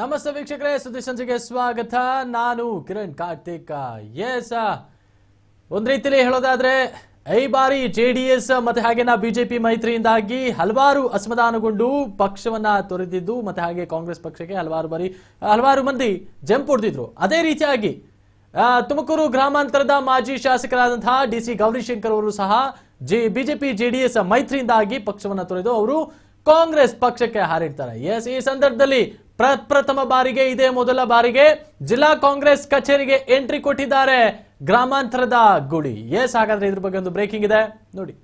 ನಮಸ್ತೆ ವೀಕ್ಷಕರೇ, ಸುದ್ದಿ ಸಂಜೆಗೆ ಸ್ವಾಗತ. ನಾನು ಕಿರಣ್ ಕಾರ್ತಿಕ್. ಎಸ್ ಒಂದ್ ರೀತಿಲಿ ಹೇಳೋದಾದ್ರೆ, ಈ ಬಾರಿ ಜೆ ಡಿ ಎಸ್ ಮತ್ತೆ ಹಾಗೆ ನಾ ಬಿಜೆಪಿ ಮೈತ್ರಿಯಿಂದಾಗಿ ಹಲವಾರು ಅಸಮಾಧಾನಗೊಂಡು ಪಕ್ಷವನ್ನ ತೊರೆದಿದ್ದು, ಮತ್ತೆ ಹಾಗೆ ಕಾಂಗ್ರೆಸ್ ಪಕ್ಷಕ್ಕೆ ಹಲವಾರು ಬಾರಿ, ಹಲವಾರು ಮಂದಿ ಜಂಪ್ ಹೊಡೆದಿದ್ರು. ಅದೇ ರೀತಿಯಾಗಿ ತುಮಕೂರು ಗ್ರಾಮಾಂತರದ ಮಾಜಿ ಶಾಸಕರಾದಂತಹ ಡಿ ಸಿ ಗೌರಿಶಂಕರ್ ಅವರು ಸಹ ಜೆ ಬಿಜೆಪಿ ಎಸ್ ಮೈತ್ರಿಯಿಂದಾಗಿ ಪಕ್ಷವನ್ನ ತೊರೆದು ಅವರು ಕಾಂಗ್ರೆಸ್ ಪಕ್ಷಕ್ಕೆ ಹಾರಿಡ್ತಾರೆ ಎಸ್ ಈ ಸಂದರ್ಭದಲ್ಲಿ ಪ್ರಪ್ರಥಮ ಬಾರಿಗೆ ಇದೇ ಮೊದಲ ಬಾರಿಗೆ ಜಿಲ್ಲಾ ಕಾಂಗ್ರೆಸ್ ಕಚೇರಿಗೆ ಎಂಟ್ರಿ ಕೊಟ್ಟಿದ್ದಾರೆ ಗ್ರಾಮಾಂತರದ ಗುಡಿ. ಎಸ್, ಹಾಗಾದ್ರೆ ಇದ್ರ ಬಗ್ಗೆ ಒಂದು ಬ್ರೇಕಿಂಗ್ ಇದೆ. ನೋಡಿ.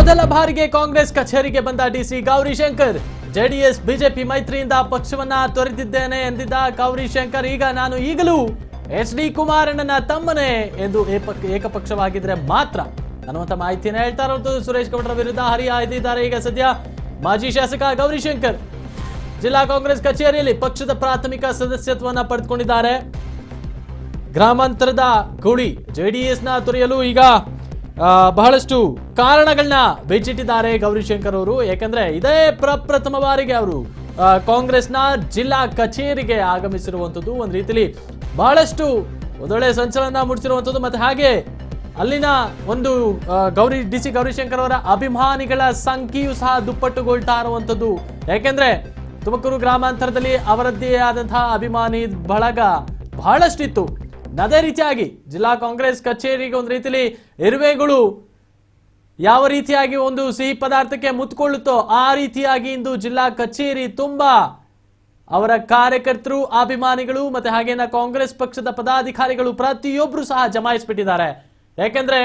ಮೊದಲ ಬಾರಿಗೆ ಕಾಂಗ್ರೆಸ್ ಕಚೇರಿಗೆ ಬಂದ ಡಿಸಿ ಗೌರಿಶಂಕರ್. ಜೆಡಿಎಸ್, ಬಿಜೆಪಿ ಮೈತ್ರಿಯಿಂದ ಪಕ್ಷವನ್ನ ತೊರೆದಿದ್ದೇನೆ ಎಂದಿದ್ದ ಗೌರಿಶಂಕರ್, ಈಗ ನಾನು ಈಗಲೂ ಎಚ್ ಡಿ ಕುಮಾರಣ್ಣನ ತಮ್ಮನೇ ಎಂದು ಏಕಪಕ್ಷವಾಗಿದ್ರೆ ಮಾತ್ರ. ಅನ್ನುವಂಥ ಮಾಹಿತಿಯನ್ನು ಹೇಳ್ತಾ ಇರೋದು ಸುರೇಶ್ ಗೌಡರ ವಿರುದ್ಧ ಹರಿಹಾಯ್ದಿದ್ದಾರೆ ಈಗ ಸದ್ಯ ಮಾಜಿ ಶಾಸಕ ಗೌರಿಶಂಕರ್. ಜಿಲ್ಲಾ ಕಾಂಗ್ರೆಸ್ ಕಚೇರಿಯಲ್ಲಿ ಪಕ್ಷದ ಪ್ರಾಥಮಿಕ ಸದಸ್ಯತ್ವವನ್ನು ಪಡೆದುಕೊಂಡಿದ್ದಾರೆ. ಗ್ರಾಮಾಂತರದ ಗುಳಿ ಜೆಡಿಎಸ್ನ ತೊರೆಯಲು ಈಗ ಬಹಳಷ್ಟು ಕಾರಣಗಳನ್ನ ಬೆಚ್ಚಿಟ್ಟಿದ್ದಾರೆ ಗೌರಿಶಂಕರ್ ಅವರು. ಯಾಕಂದ್ರೆ ಇದೇ ಪ್ರಪ್ರಥಮ ಬಾರಿಗೆ ಅವರು ಕಾಂಗ್ರೆಸ್ನ ಜಿಲ್ಲಾ ಕಚೇರಿಗೆ ಆಗಮಿಸಿರುವಂಥದ್ದು ಒಂದು ರೀತಿಲಿ ಬಹಳಷ್ಟು ಒಂದೊಳ್ಳೆ ಸಂಚಲನ ಮೂಡಿಸಿರುವಂಥದ್ದು. ಮತ್ತೆ ಹಾಗೆ ಅಲ್ಲಿನ ಒಂದು ಗೌರಿ, ಡಿ ಸಿ ಗೌರಿಶಂಕರ್ ಅವರ ಅಭಿಮಾನಿಗಳ ಸಂಖ್ಯೆಯು ಸಹ ದುಪ್ಪಟ್ಟುಗೊಳ್ತಾ ಇರುವಂಥದ್ದು. ಯಾಕೆಂದ್ರೆ ತುಮಕೂರು ಗ್ರಾಮಾಂತರದಲ್ಲಿ ಅವರದ್ದೇ ಆದಂತಹ ಅಭಿಮಾನಿ ಬಳಗ ಬಹಳಷ್ಟಿತ್ತು. ಅದೇ ರೀತಿಯಾಗಿ ಜಿಲ್ಲಾ ಕಾಂಗ್ರೆಸ್ ಕಚೇರಿಗೆ ಒಂದು ರೀತಿಲಿ ಇರುವೆಗಳು ಯಾವ ರೀತಿಯಾಗಿ ಒಂದು ಸಿಹಿ ಪದಾರ್ಥಕ್ಕೆ ಮುತ್ಕೊಳ್ಳುತ್ತೋ ಆ ರೀತಿಯಾಗಿ ಇಂದು ಜಿಲ್ಲಾ ಕಚೇರಿ ತುಂಬಾ ಅವರ ಕಾರ್ಯಕರ್ತರು, ಅಭಿಮಾನಿಗಳು ಮತ್ತೆ ಹಾಗೇನ ಕಾಂಗ್ರೆಸ್ ಪಕ್ಷದ ಪದಾಧಿಕಾರಿಗಳು ಪ್ರತಿಯೊಬ್ಬರು ಸಹ ಜಮಾಯಿಸಿಬಿಟ್ಟಿದ್ದಾರೆ. ಯಾಕೆಂದ್ರೆ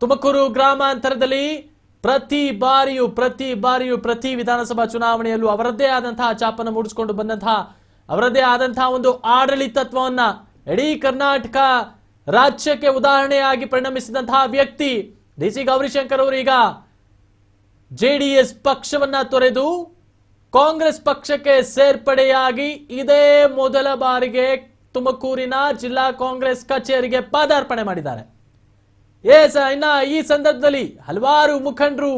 ತುಮಕೂರು ಗ್ರಾಮಾಂತರದಲ್ಲಿ ಪ್ರತಿ ಬಾರಿಯೂ ಪ್ರತಿ ಬಾರಿಯೂ ಪ್ರತಿ ವಿಧಾನಸಭಾ ಚುನಾವಣೆಯಲ್ಲೂ ಅವರದ್ದೇ ಆದಂತಹ ಚಾಪನ ಮೂಡಿಸಿಕೊಂಡು ಬಂದಂತಹ, ಅವರದ್ದೇ ಆದಂತಹ ಒಂದು ಆಡಳಿತತ್ವವನ್ನ ಇಡೀ ಕರ್ನಾಟಕ ರಾಜ್ಯಕ್ಕೆ ಉದಾಹರಣೆಯಾಗಿ ಪರಿಣಮಿಸಿದಂತಹ ವ್ಯಕ್ತಿ ಡಿ ಸಿ ಗೌರಿಶಂಕರ್ ಅವರು ಈಗ ಜೆಡಿಎಸ್ ಪಕ್ಷವನ್ನ ತೊರೆದು ಕಾಂಗ್ರೆಸ್ ಪಕ್ಷಕ್ಕೆ ಸೇರ್ಪಡೆಯಾಗಿ ಇದೇ ಮೊದಲ ಬಾರಿಗೆ ತುಮಕೂರಿನ ಜಿಲ್ಲಾ ಕಾಂಗ್ರೆಸ್ ಕಚೇರಿಗೆ ಪಾದಾರ್ಪಣೆ ಮಾಡಿದ್ದಾರೆ. ಎಸ್ ಇನ್ನ ಈ ಸಂದರ್ಭದಲ್ಲಿ ಹಲವಾರು ಮುಖಂಡರು,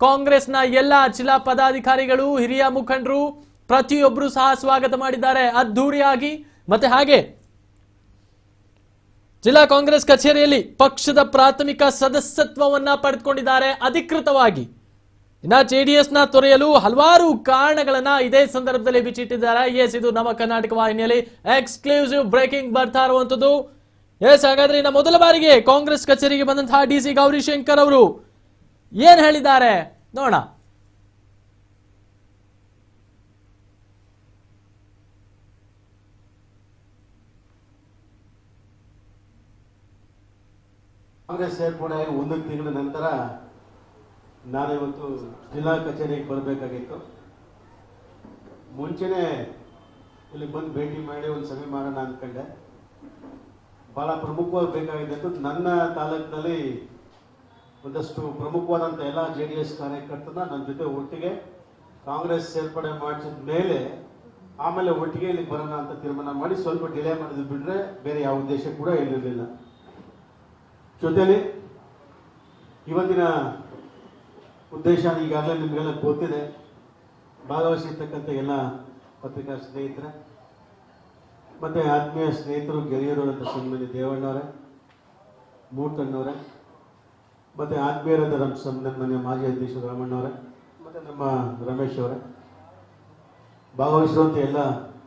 ಕಾಂಗ್ರೆಸ್ನ ಎಲ್ಲ ಜಿಲ್ಲಾ ಪದಾಧಿಕಾರಿಗಳು, ಹಿರಿಯ ಮುಖಂಡರು ಪ್ರತಿಯೊಬ್ಬರು ಸಹ ಸ್ವಾಗತ ಮಾಡಿದ್ದಾರೆ. ಅದ್ಧೂರಿಯಾಗಿ ಮತ್ತೆ ಹಾಗೆ ಜಿಲ್ಲಾ ಕಾಂಗ್ರೆಸ್ ಕಚೇರಿಯಲ್ಲಿ ಪಕ್ಷದ ಪ್ರಾಥಮಿಕ ಸದಸ್ಯತ್ವವನ್ನ ಪಡೆದುಕೊಂಡಿದ್ದಾರೆ. ಅಧಿಕೃತವಾಗಿ ಇನ್ನ ಡಿ ನ ತೊರೆಯಲು ಹಲವಾರು ಕಾರಣಗಳನ್ನ ಇದೇ ಸಂದರ್ಭದಲ್ಲಿ ಬಿಚ್ಚಿಟ್ಟಿದ್ದಾರೆ. ಎಸ್, ಇದು ನಮ್ಮ ಕರ್ನಾಟಕ ವಾಹಿನಿಯಲ್ಲಿ ಎಕ್ಸ್ಕ್ಲೂಸಿವ್ ಬ್ರೇಕಿಂಗ್ ಬರ್ತಾ ಇರುವಂತದ್ದು. ಎಸ್, ಹಾಗಾದ್ರೆ ಇನ್ನ ಮೊದಲ ಬಾರಿಗೆ ಕಾಂಗ್ರೆಸ್ ಕಚೇರಿಗೆ ಬಂದಂತಹ ಡಿ ಸಿ ಗೌರಿಶಂಕರ್ ಅವರು ಏನ್ ಹೇಳಿದ್ದಾರೆ? ನೋಡೋಣ. ಕಾಂಗ್ರೆಸ್ ಸೇರ್ಪಡೆ ಒಂದು ತಿಂಗಳ ನಂತರ ನಾನಿವತ್ತು ಜಿಲ್ಲಾ ಕಚೇರಿಗೆ ಬರಬೇಕಾಗಿತ್ತು. ಮುಂಚೆನೆ ಇಲ್ಲಿ ಬಂದು ಭೇಟಿ ಮಾಡಿ ಒಂದು ಸಭೆ ಮಾಡೋಣ ಅಂದ್ಕೊಂಡೆ ಭಾಳ ಪ್ರಮುಖವಾಗಿ ಬೇಕಾಗಿದೆ ಅಂತ ನನ್ನ ತಾಲೂಕಿನಲ್ಲಿ ಒಂದಷ್ಟು ಪ್ರಮುಖವಾದಂಥ ಎಲ್ಲ ಜೆ ಡಿ ಎಸ್ ಕಾರ್ಯಕರ್ತನ ನನ್ನ ಜೊತೆ ಒಟ್ಟಿಗೆ ಕಾಂಗ್ರೆಸ್ ಸೇರ್ಪಡೆ ಮಾಡಿಸಿದ ಮೇಲೆ ಆಮೇಲೆ ಒಟ್ಟಿಗೆ ಇಲ್ಲಿಗೆ ಬರೋಣ ಅಂತ ತೀರ್ಮಾನ ಮಾಡಿ ಸ್ವಲ್ಪ ಡಿಲೇ ಮಾಡಿದ್ ಬಿಟ್ಟರೆ ಬೇರೆ ಯಾವ ಉದ್ದೇಶ ಕೂಡ ಇರಲಿಲ್ಲ. ಜೊತೆಲಿ ಇವತ್ತಿನ ಉದ್ದೇಶ ಈಗಾಗಲೇ ನಿಮಗೆಲ್ಲ ಗೊತ್ತಿದೆ. ಭಾಗವಹಿಸಿರ್ತಕ್ಕಂಥ ಎಲ್ಲ ಪತ್ರಿಕಾ ಸ್ನೇಹಿತರೆ, ಮತ್ತು ಆತ್ಮೀಯ ಸ್ನೇಹಿತರು, ಗೆಳೆಯರು ಅಂತ ಸಂಬಂಧಿ ದೇವಣ್ಣವರೇ, ಮೂರ್ತಣ್ಣವರೇ, ಮತ್ತು ಆತ್ಮೀಯರಾದ ನಮ್ಮ ಸನ್ಮಾನ್ಯ ಮಾಜಿ ಅಧ್ಯಕ್ಷರು ರಾಮಣ್ಣವರೇ, ಮತ್ತು ನಮ್ಮ ರಮೇಶ್ ಅವರೇ ಭಾಗವಹಿಸುವಂಥ ಎಲ್ಲ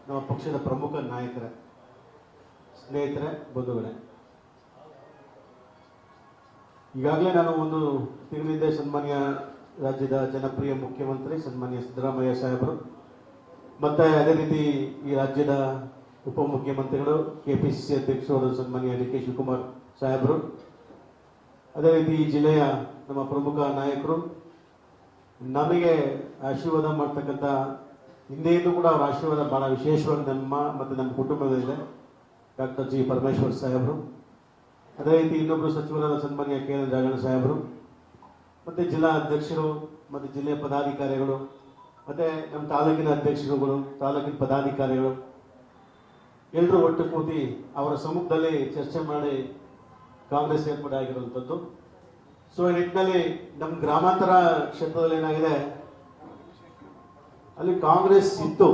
ನಮ್ಮ ಪಕ್ಷದ ಪ್ರಮುಖ ನಾಯಕರೇ, ಸ್ನೇಹಿತರೆ, ಬಂಧುಗಳೇ. ಈಗಾಗಲೇ ನಾನು ಒಂದು ತಿಂಗಳಿಂದ ಸನ್ಮಾನ್ಯ ರಾಜ್ಯದ ಜನಪ್ರಿಯ ಮುಖ್ಯಮಂತ್ರಿ ಸನ್ಮಾನ್ಯ ಸಿದ್ದರಾಮಯ್ಯ ಸಾಹೇಬರು, ಮತ್ತೆ ಅದೇ ರೀತಿ ಈ ರಾಜ್ಯದ ಉಪಮುಖ್ಯಮಂತ್ರಿಗಳು ಕೆಪಿಸಿಸಿ ಅಧ್ಯಕ್ಷರು ಸನ್ಮಾನ್ಯ ಡಿ ಕೆ ಶಿವಕುಮಾರ್ ಸಾಹೇಬರು, ಅದೇ ರೀತಿ ಈ ಜಿಲ್ಲೆಯ ನಮ್ಮ ಪ್ರಮುಖ ನಾಯಕರು. ನಮಗೆ ಆಶೀರ್ವಾದ ಮಾಡ್ತಕ್ಕಂಥ ಹಿಂದೆಯಿಂದ ಕೂಡ ಅವರ ಆಶೀರ್ವಾದ ಬಹಳ ವಿಶೇಷವಾಗಿ ನಮ್ಮ ಮತ್ತು ನಮ್ಮ ಕುಟುಂಬದಲ್ಲಿದೆ. ಡಾಕ್ಟರ್ ಜಿ ಪರಮೇಶ್ವರ್ ಸಾಹೇಬರು. ಅದೇ ರೀತಿ ಇನ್ನೊಬ್ಬರು ಸಚಿವರಾದ ಸನ್ಮಾನ್ಯ ಕೆ ರಾಘಣ್ಣ ಸಾಹೇಬರು, ಮತ್ತು ಜಿಲ್ಲಾ ಅಧ್ಯಕ್ಷರು, ಮತ್ತು ಜಿಲ್ಲೆಯ ಪದಾಧಿಕಾರಿಗಳು, ಮತ್ತು ನಮ್ಮ ತಾಲೂಕಿನ ಅಧ್ಯಕ್ಷರುಗಳು, ತಾಲೂಕಿನ ಪದಾಧಿಕಾರಿಗಳು ಎಲ್ಲರೂ ಒಟ್ಟು ಕೂತಿ ಅವರ ಸಮ್ಮುಖದಲ್ಲಿ ಚರ್ಚೆ ಮಾಡಿ ಕಾಂಗ್ರೆಸ್ ಏರ್ಪಡೆ ಆಗಿರುವಂಥದ್ದು. ಸೊ ಈ ನಿಟ್ಟಿನಲ್ಲಿ ನಮ್ಮ ಗ್ರಾಮಾಂತರ ಕ್ಷೇತ್ರದಲ್ಲಿ ಏನಾಗಿದೆ? ಅಲ್ಲಿ ಕಾಂಗ್ರೆಸ್ ಇತ್ತು.